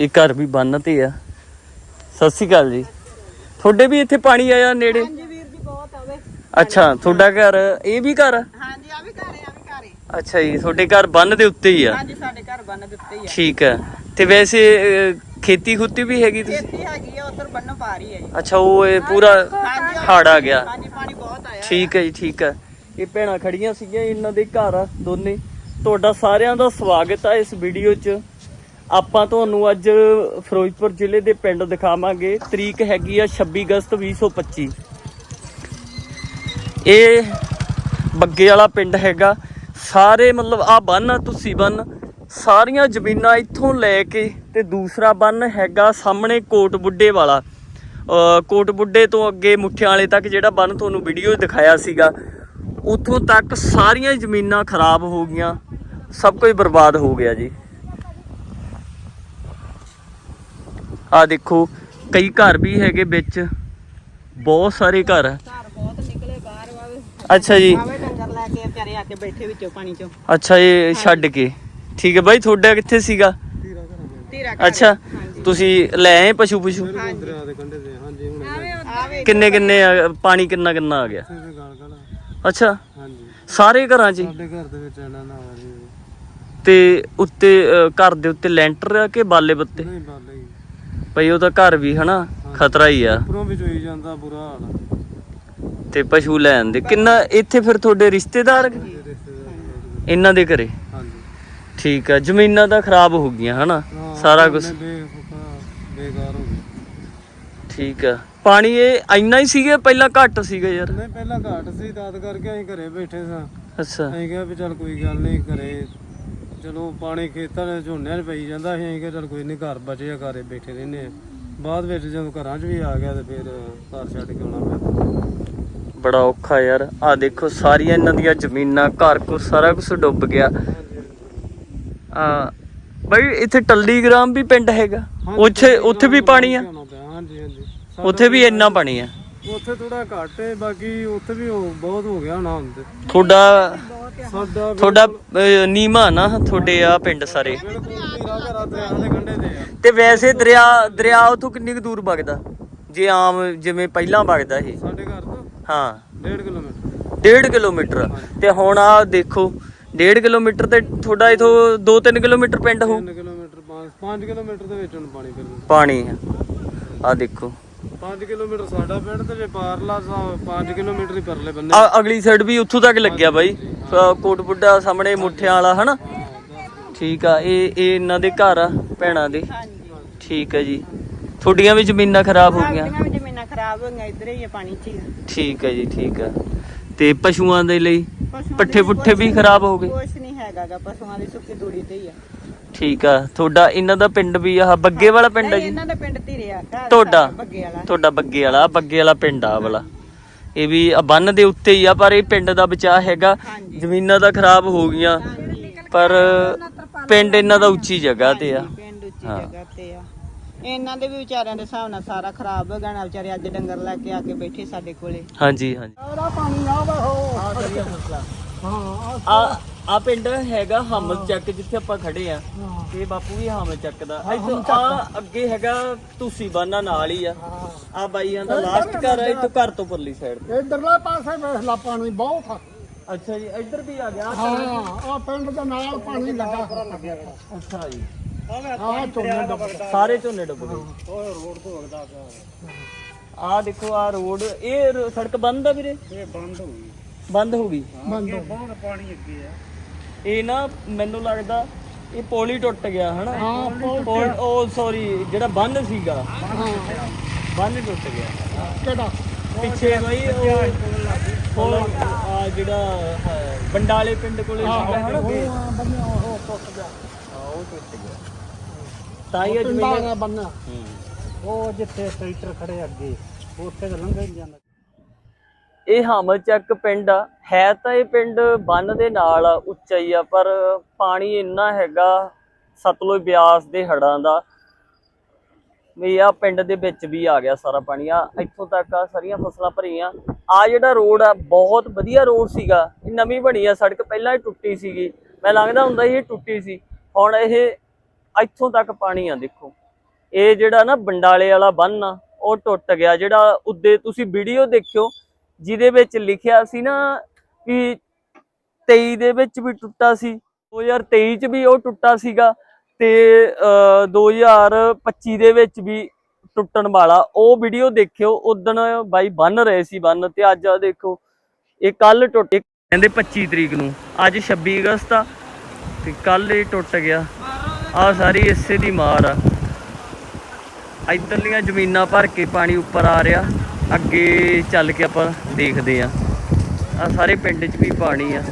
ਇਹ ਘਰ ਵੀ ਬੰਨ ਤੇ ਆ। ਸਤਿ ਸ਼੍ਰੀ ਅਕਾਲ ਜੀ। ਤੁਹਾਡੇ ਵੀ ਇੱਥੇ ਪਾਣੀ ਆਇਆ ਨੇੜੇ? ਹਾਂਜੀ ਵੀਰ ਜੀ ਬਹੁਤ ਆਵੇ ਅੱਛਾ ਤੁਹਾਡਾ ਘਰ ਇਹ ਵੀ ਘਰ? ਆ? ਹਾਂਜੀ ਆ ਵੀ ਘਰ ਆ ਵੀ ਘਰ ਆ। ਅੱਛਾ ਜੀ ਤੁਹਾਡੇ ਘਰ ਬੰਨ ਦੇ ਉੱਤੇ ਹੀ ਆ। ਹਾਂਜੀ ਸਾਡੇ ਘਰ ਬੰਨ ਦਿੱਤੇ ਹੀ ਆ। ਠੀਕ ਹੈ ਤੇ ਵੈਸੇ ਅਹ, ਖੇਤੀ ਖੁੱਤੀ ਵੀ ਹੈਗੀ ਤੁਸੀਂ? ਖੇਤੀ ਹੈਗੀ ਆ ਉਧਰ ਬੰਨੋਂ ਪਾ ਰਹੀ ਹੈ ਜੀ। ਅੱਛਾ ਉਹ ਇਹ ਪੂਰਾ ਹੜ ਆ ਗਿਆ। ਹਾਂਜੀ ਪਾਣੀ ਬਹੁਤ ਆਇਆ। ਠੀਕ ਹੈ ਜੀ ਠੀਕ ਹੈ ਇਹ ਭੈਣਾਂ ਖੜੀਆਂ ਸੀਗੀਆਂ ਇਹਨਾਂ ਦੇ ਘਰ ਆ ਦੋਨੇ। ਤੁਹਾਡਾ ਸਾਰਿਆਂ ਦਾ ਸਵਾਗਤ ਆ ਇਸ ਵੀਡੀਓ 'ਚ। ਆਪਾਂ ਤੁਹਾਨੂੰ ਅੱਜ ਫਿਰੋਜ਼ਪੁਰ ਜ਼ਿਲ੍ਹੇ ਦੇ ਪਿੰਡ ਦਿਖਾਵਾਂਗੇ। ਤਰੀਕ ਹੈਗੀ ਆ 26 ਅਗਸਤ 2025 ਇਹ ਬੱਗੇ ਵਾਲਾ ਪਿੰਡ ਹੈਗਾ। ਸਾਰੇ ਮਤਲਬ ਆ ਬੰਨ ਆ ਤੁਸੀਂ ਬੰਨ, ਸਾਰੀਆਂ ਜ਼ਮੀਨਾਂ ਇੱਥੋਂ ਲੈ ਕੇ ਤੇ ਦੂਸਰਾ ਬੰਨ ਹੈਗਾ ਸਾਹਮਣੇ ਕੋਟ ਬੁੱਢੇ ਵਾਲਾ। ਕੋਟ ਬੁੱਢੇ ਤੋਂ ਅੱਗੇ ਮੁੱਠਿਆਂ ਵਾਲੇ ਤੱਕ ਜਿਹੜਾ ਬੰਨ ਤੁਹਾਨੂੰ ਵੀਡੀਓ ਦਿਖਾਇਆ ਸੀਗਾ, ਉੱਥੋਂ ਤੱਕ ਸਾਰੀਆਂ ਜ਼ਮੀਨਾਂ ਖਰਾਬ ਹੋ ਗਈਆਂ। ਸਭ ਕੁਝ ਬਰਬਾਦ ਹੋ ਗਿਆ ਜੀ। ਆ ਦੇਖੋ ਕਈ ਘਰ ਵੀ ਹੈਗੇ ਵਿੱਚ। ਬਹੁਤ ਸਾਰੇ ਘਰ ਆ। ਘਰ ਬਹੁਤ ਨਿਕਲੇ ਬਾਹਰ ਵਾਵੇ। ਅੱਛਾ ਜੀ। ਆਵੇ ਡੰਗਰ ਲੈ ਕੇ ਵਿਚਾਰੇ ਆ ਕੇ ਬੈਠੇ ਵਿੱਚੋਂ ਪਾਣੀ ਚੋਂ। ਅੱਛਾ ਇਹ ਛੱਡ ਕੇ। ਠੀਕ ਹੈ ਬਾਈ ਤੁਹਾਡਾ ਕਿੱਥੇ ਸੀਗਾ? ਧੀਰਾ ਘਰ ਅੱਛਾ ਤੁਸੀਂ ਲੈ ਆਏ ਪਸ਼ੂ ਪਸ਼ੂ ਹਾਂਜੀ ਆਵੇ ਕਿੰਨੇ ਕਿੰਨੇ ਆ- ਪਾਣੀ ਕਿੰਨਾ ਕਿੰਨਾ ਆ ਗਿਆ? ਗਾਲ ਗਾਲ ਅੱਛਾ। ਹਾਂਜੀ। ਸਾਰੇ ਘਰਾਂ 'ਚ ਹੀ? ਸਾਡੇ ਘਰ ਦੇ ਵਿੱਚ ਇਹਨਾਂ ਨਾ ਆ ਰਹੀ ਤੇ ਉੱਤੇ ਅ, ਘਰ ਦੇ ਉੱਤੇ ਲੈਂਟਰ ਆ ਕਿ ਬਾਲੇ ਬੱਤੇ? ਨਹੀਂ ਬਾਲੇ ਹੀ। ਭਈ ਉਹ ਤਾਂ ਘਰ ਵੀ ਹਨਾ ਖਤਰਾ ਹੀ ਆ। ਉੱਪਰੋਂ ਵੀ ਚੋਈ ਜਾਂਦਾ ਬੁਰਾ ਹਾਲ ਆ। ਤੇ ਪਸ਼ੂ ਲੈਣ ਦੇ। ਕਿੰਨਾ ਇੱਥੇ ਫਿਰ ਤੁਹਾਡੇ ਰਿਸ਼ਤੇਦਾਰ? ਇਹਨਾਂ ਦੇ ਘਰੇ? ਹਾਂਜੀ। ਠੀਕ ਆ ਜ਼ਮੀਨਾਂ ਤਾਂ ਖਰਾਬ ਹੋ ਗਈਆਂ ਹਨਾ ਹਾਂ, ਸਾਰਾ ਕੁਝ ਉਹਨੇ ਬੇਫੁਕਾ ਬੇਕਾਰ ਹੋ ਗਏ। ਠੀਕ ਆ। ਪਾਣੀ ਇਹ ਇੰਨਾ ਹੀ ਸੀਗਾ ਪਹਿਲਾਂ ਘੱਟ ਸੀਗਾ ਯਾਰ? ਨਹੀਂ ਪਹਿਲਾਂ ਘਾਟ ਸੀ ਦਾਦ ਕਰਕੇ ਅਸੀਂ ਘਰੇ ਬੈਠੇ ਸਾਂ। ਅੱਛਾ। ਅਸੀਂ ਕਿਹਾ ਵੀ ਚੱਲ ਕੋਈ ਗੱਲ ਨਹੀਂ ਘਰੇ ਚਲੋ ਪਾਣੀ ਖੇਤਾਂ ਦੇ ਝੋਨਿਆਂ 'ਚ ਪਈ ਜਾਂਦਾ ਸੀ ਅਸੀਂ ਕਿਹਾ ਚੱਲ ਕੋਈ ਨਹੀਂ ਘਰ ਬਚਿਆ ਘਰੇ ਬੈਠੇ ਰਹਿੰਦੇ ਆ। ਬਾਅਦ ਵਿੱਚ ਜਦੋਂ ਘਰਾਂ 'ਚ ਵੀ ਆ ਗਿਆ ਤੇ ਫਿਰ ਘਰ ਛੱਡ ਕੇ ਆਉਣਾ ਪਿਆ। ਬੜਾ ਔਖਾ ਯਾਰ। ਆ ਦੇਖੋ ਸਾਰੀਆਂ ਇਹਨਾਂ ਦੀਆਂ ਜ਼ਮੀਨਾਂ ਘਰ ਕੋ ਸਾਰਾ ਕੁਝ ਡੁੱਬ ਗਿਆ। ਆ ਬਈ ਇੱਥੇ ਟੱਲੀਗ੍ਰਾਮ ਵੀ ਪਿੰਡ ਹੈਗਾ। ਉੱਥੇ ਉੱਥੇ ਵੀ ਪਾਣੀ ਆ। ਹਾਂਜੀ ਹਾਂਜੀ। ਉੱਥੇ ਵੀ ਇੰਨਾ ਪਾਣੀ ਆ। ਉੱਥੇ ਥੋੜਾ ਘੱਟ ਹੈ ਬਾਕੀ ਉੱਥੇ ਵੀ ਬਹੁਤ ਹੋ ਗਿਆ ਹੋਣਾ ਹੁਣ ਤੇ ਤੁਹਾਡਾ ਸਾਡਾ ਤੁਹਾਡਾ ਅਹ, ਨੀਮਾ ਨਾ ਤੁਹਾਡੇ ਆ ਪਿੰਡ ਸਾਰੇ। ਬਿਲਕੁਲ ਨੀਰਾ ਘਰਾਂ ਦਰਿਆ ਦੇ ਕੰਢੇ ਤੇ ਆ ਤੇ ਵੈਸੇ ਦਰਿਆ ਦਰਿਆ ਉਥੋਂ ਕਿੰਨੀ ਕੁ ਦੂਰ ਵਗਦਾ? ਜੇ ਆਮ ਜਿਵੇਂ ਪਹਿਲਾਂ ਵਗਦਾ ਸੀ ਸਾਡੇ ਘਰ ਤੋਂ ਹਾਂ। 1.5 ਕਿਲੋਮੀਟਰ। 1.5 ਕਿਲੋਮੀਟਰ। ਤੇ ਹੁਣ ਆ ਦੇਖੋ 1.5 ਕਿਲੋਮੀਟਰ ਤੇ ਤੁਹਾਡਾ ਇਥੋਂ 2-3 ਕਿਲੋਮੀਟਰ ਪਿੰਡ ਹੋ? 3 ਕਿਲੋਮੀਟਰ 5 ਕਿਲੋਮੀਟਰ ਦੇ ਵਿੱਚ ਹੁਣ ਪਾਣੀ ਫਿਰ ਪਾਣੀ ਆ। ਦੇਖੋ। 5 ਕਿਲੋਮੀਟਰ ਸਾਡਾ ਪਿੰਡ ਤੇ ਜੇ ਪਾਰਲਾ 5 ਕਿਲੋਮੀਟਰ ਹੀ ਪਰਲੇ ਬੰਨੇ। ਆ ਅਗਲੀ ਸਾਈਡ ਵੀ ਉੱਥੋਂ ਤੱਕ ਲੱਗਿਆ ਬਾਈ। ਕੋਟ ਬੁੱਢਾ ਸਾਹਮਣੇ ਮੁੱਠਿਆਂ ਵਾਲਾ ਹਨਾ? ਠੀਕ ਆ ਇਹ ਇਹ ਇਹਨਾਂ ਦੇ ਘਰ ਆ ਭੈਣਾਂ ਦੇ? ਠੀਕ ਹੈ ਜੀ। ਤੁਹਾਡੀਆਂ ਵੀ ਜ਼ਮੀਨਾਂ ਖਰਾਬ ਹੋ ਗਈਆਂ? ਸਾਡੀਆਂ ਵੀ ਜ਼ਮੀਨਾਂ ਖਰਾਬ ਹੋ ਗਈਆਂ ਇੱਧਰ ਹੀ ਆ ਪਾਣੀ ਚ ਹੀ ਆ। ਠੀਕ ਹੈ ਜੀ ਠੀਕ ਹੈ ਤੇ ਪਸ਼ੂਆਂ ਦੇ ਲਈ ਪਸ਼ੂਆਂ ਪੱਠੇ ਦੇ ਪੁੱਠੇ ਵੀ ਕੁਛ- ਖਰਾਬ ਹੋ ਗਏ? ਕੁਛ ਨਹੀਂ ਹੈਗਾਗਾ ਪਸ਼ੂਆਂ ਦੀ ਸੁੱਕੀ ਦੂੜੀ ਤੇ ਹੀ ਆ। ਠੀਕ ਆ ਤੁਹਾਡਾ ਇਹਨਾਂ ਦਾ ਪਿੰਡ ਵੀ ਆਹ ਬੱਗੇ ਵਾਲਾ ਪਿੰਡ ਹੈ ਨਹੀਂ, ਜੀ? ਇਹਨਾਂ ਦਾ ਪਿੰਡ ਧੀਰਿਆ ਘਰ ਤੁਹਾਡਾ? ਸਾਡਾ ਬੱਗੇ ਵਾਲਾ। ਤੁਹਾਡਾ ਬੱਗੇ ਵਾਲਾ ਬੱਗੇ ਵਾਲਾ ਪਿੰਡ ਆ ਵਾਲਾ। ਇਹ ਵੀ ਆ ਬੰਨ ਦੇ ਉੱਤੇ ਹੀ ਆ ਪਰ ਇਹ ਪਿੰਡ ਦਾ ਬਚਾਅ ਹੈਗਾ। ਜ਼ਮੀਨਾਂ ਤਾਂ ਖਰਾਬ ਹੋ ਗਈਆਂ ਪਰ ਪਿੰਡ ਇਹਨਾਂ ਦਾ ਉੱਚੀ ਜਗ੍ਹਾ ਤੇ ਆ। ਪਿੰਡ ਉੱਚੀ। ਜਗ੍ਹਾ ਤੇ ਆ। ਇਹਨਾਂ ਦੇ ਵੀ ਵਿਚਾਰਿਆਂ ਦੇ ਹਿਸਾਬ ਨਾਲ ਸਾਰਾ ਖਰਾਬ ਹੋ ਗਿਆ ਨਾ ਵਿਚਾਰੇ ਅੱਜ ਡੰਗਰ ਲੈ ਕੇ ਆ ਕੇ ਬੈਠੇ ਸਾਡੇ ਕੋਲੇ। ਹਾਂਜੀ ਹਾਂਜੀ। ਉਹਦਾ ਪਾਣੀ ਨਾ ਹੋ ਆ ਆ ਪਿੰਡ ਹੈਗਾ ਹਮਦ ਚੱਕ ਜਿੱਥੇ ਆਪਾਂ ਖੜੇ ਆ। ਇਹ ਬਾਪੂ ਵੀ ਹਮਦ ਚੱਕ ਦਾ। ਇੱਥੋਂ ਆ ਅੱਗੇ ਹੈਗਾ ਤੁਸੀਂ ਬਾਨਾ ਨਾਲ ਹੀ ਆ। ਆ ਬਾਈਆਂ ਦਾ ਲਾਸਟ ਘਰ ਆ ਇੱਥੋਂ ਘਰ ਤੋਂ ਪਰਲੀ ਸਾਈਡ ਤੇ। ਇਧਰਲੇ ਪਾਸੇ ਵੇਖ ਲਾ ਪਾਣੀ ਬਹੁਤ ਆ। ਅੱਛਾ ਜੀ ਇੱਧਰ ਵੀ ਆ ਗਿਆ। ਹਾਂ ਆ ਪਿੰਡ ਦੇ ਨਾਲ ਪਾਣੀ ਲੱਗਾ। ਅੱਛਾ ਜੀ। ਆ ਝੋਨੇ ਦਾ ਸਾਰੇ ਝੋਨੇ ਡੁੱਬ ਗਏ। ਉਹ ਰੋਡ ਤੋਂ ਵਗਦਾ ਆ ਦੇਖੋ ਆ ਰੋਡ। ਇਹ ਸੜਕ ਬੰਦ ਆ ਵੀਰੇ? ਇਹ ਬੰਦ ਹੋ ਗਈ। ਬੰਦ ਹੋ ਗਈ। ਬੰਦ ਹੋ ਬਹੁਤ ਪਾਣੀ ਅੱਗੇ ਆ। ਇਹ ਨਾ ਮੈਨੂੰ ਲੱਗਦਾ ਇਹ ਪੋਲੀ ਟੁੱਟ ਗਿਆ ਹਨਾ? ਹਾਂ, ਪੁਲ ਪੁਲ ਉਹ ਸੌਰੀ ਜਿਹੜਾ ਬੰਦ ਸੀਗਾ। ਹਾਂ। ਬੰਦ ਟੁੱਟ ਗਿਆ। ਕਿਹੜਾ? ਪਿੱਛੇ ਬਈ ਉਹ ਆ ਜਿਹੜਾ ਹੈ, ਬੰਡਾਲੇ ਪਿੰਡ ਕੋਲੇ ਸੀਗਾ ਹਨਾ? ਉਹ ਬੰਨਿਆ ਉਹ ਟੁੱਟ ਗਿਆ। ਉਹ ਟੁੱਟ ਗਿਆ। ਤਾਂ ਹੀ ਅੱਜ ਪਿੰਡਾਂ ਮੈਨੂੰ ਦਾ ਬੰਨਿਆ। ਹੂੰ। ਉਹ ਜਿੱਥੇ ਟਰੈਕਟਰ ਖੜੇ ਅੱਗੇ ਉੱਥੇ ਤਾਂ ਲੰਘ ਹੀ ਜਾਂਦਾ। ਇਹ ਹਾਮਦ ਚੱਕ ਪਿੰਡ ਆ। ਹੈ ਤਾਂ ਇਹ ਪਿੰਡ ਬੰਨ ਦੇ ਨਾਲ ਆ, ਉੱਚਾ ਹੀ ਆ, ਪਰ ਪਾਣੀ ਇੰਨਾ ਹੈਗਾ ਸਤਲੁਜ ਬਿਆਸ ਦੇ ਹੜਾਂ ਦਾ। ਵੀ ਆ ਪਿੰਡ ਦੇ ਵਿੱਚ ਵੀ ਆ ਗਿਆ ਸਾਰਾ ਪਾਣੀ। ਆ ਇੱਥੋਂ ਤੱਕ ਆ ਸਾਰੀਆਂ ਫਸਲਾਂ ਭਰੀਆਂ। ਆ ਜਿਹੜਾ ਰੋਡ ਆ, ਬਹੁਤ ਵਧੀਆ ਰੋਡ ਸੀਗਾ। ਇਹ ਨਵੀਂ ਬਣੀ ਆ, ਸੜਕ ਪਹਿਲਾਂ ਹੀ ਟੁੱਟੀ ਸੀਗੀ। ਮੈਂ ਲੰਘਦਾ ਹੁੰਦਾ ਸੀ, ਇਹ ਟੁੱਟੀ ਸੀ। ਹੁਣ ਇਹ ਇੱਥੋਂ ਤੱਕ ਪਾਣੀ ਆ, ਦੇਖੋ। ਇਹ ਜਿਹੜਾ ਨਾ ਬੰਡਾਲੇ ਵਾਲਾ ਬੰਨ ਆ, ਉਹ ਟੁੱਟ ਗਿਆ। ਜਿਹੜਾ ਉੱਦੇ ਤੁਸੀਂ ਵੀਡੀਓ ਦੇਖਿਓ ਜਿਹਦੇ ਵਿੱਚ ਲਿਖਿਆ ਸੀ ਨਾ ਕਿ 23 ਦੇ ਵਿੱਚ ਵੀ ਟੁੱਟਾ ਸੀ 2023 ਚ ਵੀ ਉਹ ਟੁੱਟਾ ਸੀਗਾ ਤੇ ਅਹ, 2025 ਦੇ ਵਿੱਚ ਵੀ ਟੁੱਟਣ ਵਾਲਾ। ਉਹ ਵੀਡੀਓ ਦੇਖਿਓ ਉਦੋਂ ਬਾਈ ਬੰਨ ਰਹੇ ਸੀ ਬੰਨ ਤੇ ਅੱਜ ਆ ਦੇਖੋ ਇਹ ਕੱਲ ਟੁੱਟ ਕਹਿੰਦੇ 25 ਤਰੀਕ ਨੂੰ ਅੱਜ 26 ਅਗਸਤ ਆ ਤੇ ਕੱਲ ਇਹ ਟੁੱਟ ਗਿਆ। ਆ ਸਾਰੀ ਇਸੇ ਦੀ ਮਾਰ ਆ। ਇੱਧਰਲੀਆਂ ਜ਼ਮੀਨਾਂ ਭਰ ਕੇ ਪਾਣੀ ਉੱਪਰ ਆ ਰਿਹਾ। ਅੱਗੇ ਚੱਲ ਕੇ ਆਪਾਂ ਦੇਖਦੇ ਆ ਆ ਸਾਰੇ ਪਿੰਡ 'ਚ ਵੀ ਪਾਣੀ ਆ।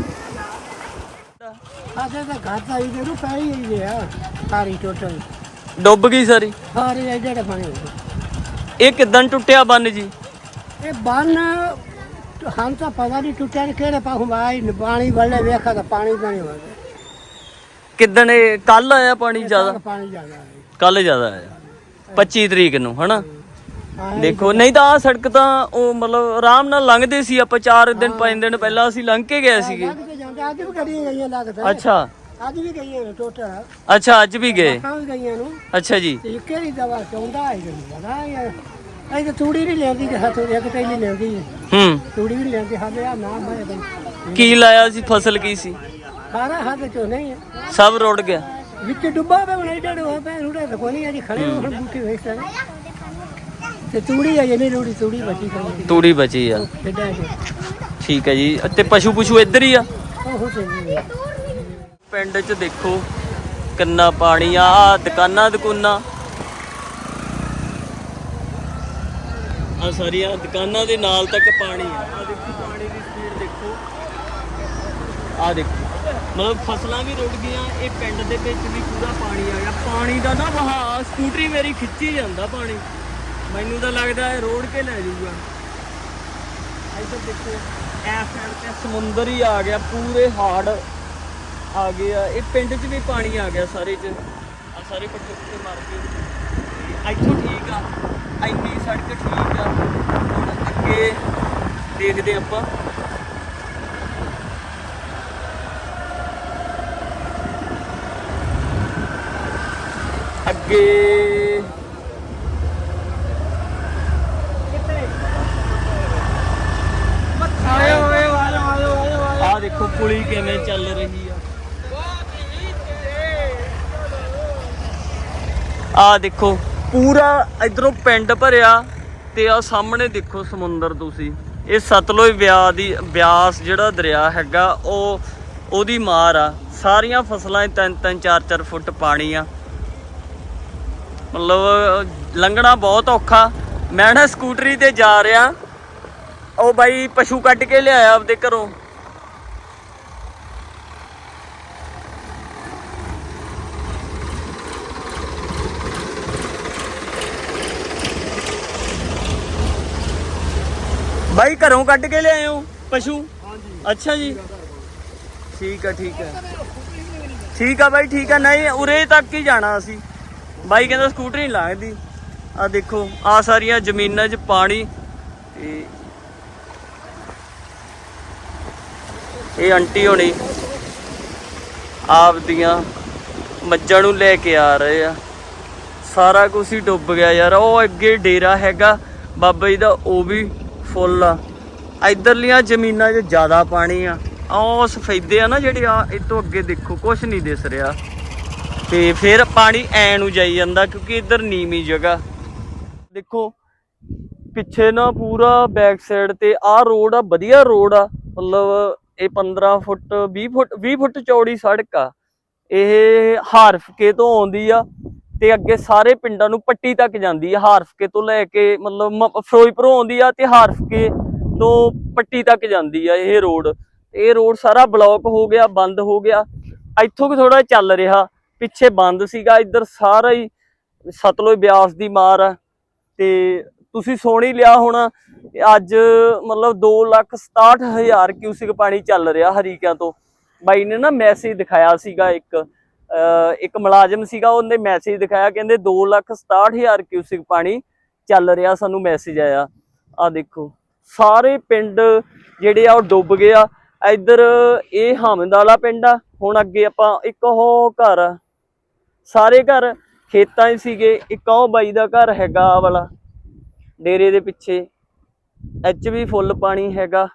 ਆਦੇ ਤਾਂ ਘਰ ਇਹ ਨੂੰ ਪੈ ਹੀ ਗਈ ਆ ਸਾਰੀ ਟੋਟਲ ਡੁੱਬ ਗਈ ਸਾਰੀ। ਸਾਰੇ ਇਹ ਜਿਹੜੇ ਬਣੇ ਇਹ ਕਿਦਾਂ ਟੁੱਟਿਆ ਬੰਨ ਜੀ? ਇਹ ਬੰਨ ਹਾਂ ਤਾਂ ਪਤਾ ਨਹੀਂ ਟੁੱਟਿਆ ਨੀ ਕਿਹੜੇ ਪਾਸੋਂ ਆਈ ਪਾਣੀ ਵੱਲੇ ਵੇਖਾ ਤਾਂ ਪਾਣੀ ਤਾਂ ਨਹੀਂ ਵਗਦਾ ਕਿਦਣ ਇਹ ਕੱਲ ਆਇਆ ਪਾਣੀ ਜ਼ਿਆਦਾ? ਪਾਣੀ ਜ਼ਿਆਦਾ ਹੈ ਕੱਲ ਜ਼ਿਆਦਾ ਆਇਆ। 25 ਤਰੀਕ ਨੂੰ ਹਨਾ? ਦੇਖੋ ਨਹੀਂ ਤਾਂ ਆ ਸੜਕ ਤਾਂ ਉਹ ਮਤਲਬ ਆਰਾਮ ਨਾਲ ਲੰਘਦੇ ਸੀ ਆਪਾਂ 4 ਦਿਨ 5 ਦਿਨ ਪਹਿਲਾਂ ਅਸੀਂ ਲੰਘ ਕੇ ਗਏ ਸੀਗੇ। ਲੱਗ ਕੇ ਜਾਂਦੇ ਅੱਜ ਵੀ ਗੱਡੀਆਂ ਗਈਆਂ ਲੱਗਦਾ ਅੱਛਾ। ਅੱਜ ਵੀ ਗਈਆਂ ਨੇ ਟੋਟਲ। ਅੱਛਾ ਅੱਜ ਵੀ ਗਏ। ਗਈਆਂ ਨੂੰ। ਅੱਛਾ ਜੀ। ਤੇ ਕਿਹੜੀ ਦਵਾ ਚਾਹੁੰਦਾ ਹੈ ਜੀ ਪਤਾ ਯਾਰ ਇਹ ਤਾਂ ਤੂੜੀ ਨਹੀਂ ਲੈਂਦੀ ਕਿ ਹੱਥ ਇੱਕ ਤੇ ਨਹੀਂ ਲੈਂਦੀ ਹੂੰ। ਤੂੜੀ ਵੀ ਨੀ ਲੈਂਦੀ ਹਾਲੇ ਆ ਨਾ ਮੈਂ ਬਈ ਕੀ ਲਾਇਆ ਸੀ ਫਸਲ ਕੀ ਸੀ? ਸਾਰਾ ਹੱਥ ਚੋਂ ਨਹੀਂ ਸਭ ਰੁੜ ਗਿਆ। ਵਿੱਚ ਡੁੱਬਾ ਪਿਆ ਹੁਣ ਏਡਾ ਹੋ ਪਿਆ ਰੂੜਾ ਤਾਂ ਕੋਈ ਨਹੀਂ ਅਜੀ ਖੜੇ ਹੁਣ ਬੂਟੇ ਵੇਖ ਸਕਦੇ ਤੇ ਤੂੜੀ ਆ ਜੇ ਰੂੜੀ ਤੂੜੀ ਬਚੀ ਕੋਈ ਤੂੜੀ ਬਚੀ ਆ। ਕਿੱਡਾ ਠੀਕ ਹੈ ਜੀ। ਤੇ ਪਸ਼ੂ ਪਸ਼ੂ ਇੱਧਰ ਹੀ ਆ? ਉਹ ਹੋ ਤੇ ਪਿੰਡ 'ਚ ਦੇਖੋ ਕਿੰਨਾ ਪਾਣੀ ਆ ਦੁਕਾਨਾਂ ਦੁਕਾਨਾਂ। ਆ ਸਾਰੀਆਂ ਦੁਕਾਨਾਂ ਦੇ ਨਾਲ ਤੱਕ ਪਾਣੀ ਆ। ਆ ਦੇਖੋ ਪਾਣੀ ਦੀ ਸਪੀਡ ਦੇਖੋ। ਆ ਦੇਖੋ। ਮਤਲਬ ਫਸਲਾਂ ਵੀ ਰੁੜ ਗਈਆਂ ਇਹ ਪਿੰਡ ਦੇ ਵਿੱਚ ਵੀ ਪੂਰਾ ਪਾਣੀ ਆ ਗਿਆ। ਪਾਣੀ ਦਾ ਨਾ ਵਹਾਅ ਸਕੂਟਰੀ ਮੇਰੀ ਖਿੱਚੀ ਜਾਂਦਾ ਪਾਣੀ। ਮੈਨੂੰ ਤਾਂ ਲੱਗਦਾ ਇਹ ਰੋੜ ਕੇ ਲੈ ਜਾਊਗਾ। ਇੱਧਰ ਦੇਖੋ ਐ ਸਾਈਡ ਤੇ ਸਮੁੰਦਰ ਹੀ ਆ ਗਿਆ, ਪੂਰੇ ਹਾਰਡ ਆ ਗਏ ਆ। ਇਹ ਪਿੰਡ 'ਚ ਵੀ ਪਾਣੀ ਆ ਗਿਆ ਸਾਰੇ 'ਚ। ਆ ਸਾਰੇ ਪੱਟੇ ਪੁੱਟੇ ਮਾਰ ਕੇ ਤੇ ਇੱਥੋਂ ਠੀਕ ਆ। ਇੰਨੀ ਸੜਕ ਠੀਕ ਆ। ਅੱਗੇ ਦੇਖਦੇ ਆਪਾਂ। ਅੱਗੇ ਆ ਦੇਖੋ ਪੁਲੀ ਕਿਵੇਂ ਚੱਲ ਰਹੀ ਆ? ਆ ਦੇਖੋ, ਪੂਰਾ ਇਧਰੋਂ ਪਿੰਡ ਭਰਿਆ ਤੇ ਆ ਸਾਹਮਣੇ ਦੇਖੋ ਸਮੁੰਦਰ ਤੁਸੀਂ। ਇਹ ਸਤਲੁਜ ਵਿਆ ਦੀ, ਬਿਆਸ ਜਿਹੜਾ ਦਰਿਆ ਹੈਗਾ, ਉਹ ਉਹਦੀ ਮਾਰ ਆ। ਸਾਰੀਆਂ ਫਸਲਾਂ 'ਚ ਤਿੰਨ ਤਿੰਨ, ਚਾਰ ਚਾਰ ਫੁੱਟ ਪਾਣੀ ਆ। ਮਤਲਬ, ਲੰਘਣਾ ਬਹੁਤ ਔਖਾ। ਮੈਂ ਨਾ ਸਕੂਟਰੀ ਤੇ ਜਾ ਰਿਹਾ। ਉਹ ਬਾਈ ਪਸ਼ੂ ਕੱਢ ਕੇ ਲਿਆਇਆ ਆਪਦੇ ਘਰੋਂ। ਘਰੋਂ ਕੱਢ ਕੇ ਲਿਆਏ ਹੋ ਪਸ਼ੂ? ਹਾਂਜੀ। ਅੱਛਾ ਜੀ। ਠੀਕ ਆ ਠੀਕ ਆ ਠੀਕ ਆ। ਬਾਈ ਠੀਕ ਆ। ਨਹੀਂ ਉਰੇ ਤੱਕ ਹੀ ਜਾਣਾ ਅਸੀਂ। ਬਾਈ ਕਹਿੰਦਾ ਸਕੂਟਰ ਨਹੀਂ ਲੰਘਦੀ। ਆ ਦੇਖੋ ਆ ਸਾਰੀਆਂ ਜ਼ਮੀਨਾਂ 'ਚ ਪਾਣੀ ਤੇ ਇਹ ਆਂਟੀ ਹੋਣੀ ਆਪਦੀਆਂ ਮੱਝਾਂ ਨੂੰ ਲੈ ਕੇ ਆ ਰਹੇ ਆ। ਸਾਰਾ ਕੁਝ ਹੀ ਡੁੱਬ ਗਿਆ ਯਾਰ। ਉਹ ਅੱਗੇ ਡੇਰਾ ਹੈਗਾ। ਬਾਬਾ ਜੀ ਦਾ ਉਹ ਵੀ ਫੁੱਲ ਆ। ਇਧਰਲੀਆਂ ਜ਼ਮੀਨਾਂ 'ਚ ਜ਼ਿਆਦਾ ਪਾਣੀ ਆ। ਆਹ ਉਹ ਸਫੈਦੇ ਆ ਨਾ ਜਿਹੜੇ ਆ, ਇਹ ਤੋਂ ਅੱਗੇ ਦੇਖੋ ਕੁਝ ਨਹੀਂ ਦਿਸ ਰਿਹਾ। ਤੇ ਫਿਰ ਪਾਣੀ ਐ ਨੂੰ ਜਾਈ ਜਾਂਦਾ ਕਿਉਂਕਿ ਇੱਧਰ ਨੀਵੀਂ ਜਗ੍ਹਾ। ਦੇਖੋ, ਪਿੱਛੇ ਨਾ ਪੂਰਾ ਬੈਕ ਸਾਈਡ ਤੇ ਆਹ ਰੋਡ ਆ, ਵਧੀਆ ਰੋਡ ਆ। ਮਤਲਬ ਇਹ 15 ਫੁੱਟ 20 ਫੁੱਟ 20 ਫੁੱਟ ਚੌੜੀ ਸੜਕ ਆ। ਇਹ ਹਾਰਫਕੇ ਤੋਂ ਆਉਂਦੀ ਆ ਤੇ ਅੱਗੇ ਸਾਰੇ ਪਿੰਡਾਂ ਨੂੰ ਪੱਟੀ ਤੱਕ ਜਾਂਦੀ ਆ। ਹਾਰਫਕੇ ਤੋਂ ਲੈ ਕੇ ਮਤਲਬ ਮ- ਫਿਰੋਜ਼ਪੁਰੋਂ ਆਉਂਦੀ ਆ ਤੇ ਹਾਰਫਕੇ ਤੋਂ ਪੱਟੀ ਤੱਕ ਜਾਂਦੀ ਆ ਇਹ ਰੋਡ। ਇਹ ਰੋਡ ਸਾਰਾ ਬਲੌਕ ਹੋ ਗਿਆ, ਬੰਦ ਹੋ ਗਿਆ। ਇੱਥੋਂ ਵੀ ਥੋੜਾ ਚੱਲ ਰਿਹਾ। ਪਿੱਛੇ ਬੰਦ ਸੀਗਾ, ਇੱਧਰ ਸਾਰਾ ਹੀ ਸਤਲੁਜ ਬਿਆਸ ਦੀ ਮਾਰ ਆ। ਤੇ ਤੁਸੀਂ ਸੁਣ ਲਿਆ ਹੋਣਾ, ਅੱਜ ਮਤਲਬ 267000 ਕਿਊਸਿਕ ਪਾਣੀ ਚੱਲ ਰਿਹਾ ਹਰੀਕਿਆਂ ਤੋਂ। ਬਾਈ ਨੇ ਨਾ ਮੈਸੇਜ ਦਿਖਾਇਆ ਸੀਗਾ ਇੱਕ, ਅਹ ਇੱਕ ਮੁਲਾਜ਼ਮ ਸੀਗਾ, ਉਹਨੇ ਮੈਸੇਜ ਦਿਖਾਇਆ, ਕਹਿੰਦੇ 267000 ਕਿਊਸਿਕ ਪਾਣੀ ਚੱਲ ਰਿਹਾ, ਸਾਨੂੰ ਮੈਸੇਜ ਆਇਆ। ਆ ਦੇਖੋ। ਸਾਰੇ ਪਿੰਡ ਜਿਹੜੇ ਆ ਉਹ ਡੁੱਬ ਗਏ ਆ। ਇੱਧਰ ਇਹ ਹਮਦ ਵਾਲਾ ਪਿੰਡ ਆ। ਹੁਣ ਅੱਗੇ ਆਪਾਂ ਇੱਕ ਉਹ ਘਰ ਆ। ਸਾਰੇ ਘਰ ਖੇਤਾਂ 'ਚ ਸੀਗੇ। ਇੱਕ ਉਹ ਬਾਈ ਦਾ ਘਰ ਹੈਗਾ ਆ ਵਾਲਾ, ਡੇਰੇ ਦੇ ਪਿੱਛੇ। ਐਚ ਵੀ ਫੁੱਲ ਪਾਣੀ ਹੈਗਾ।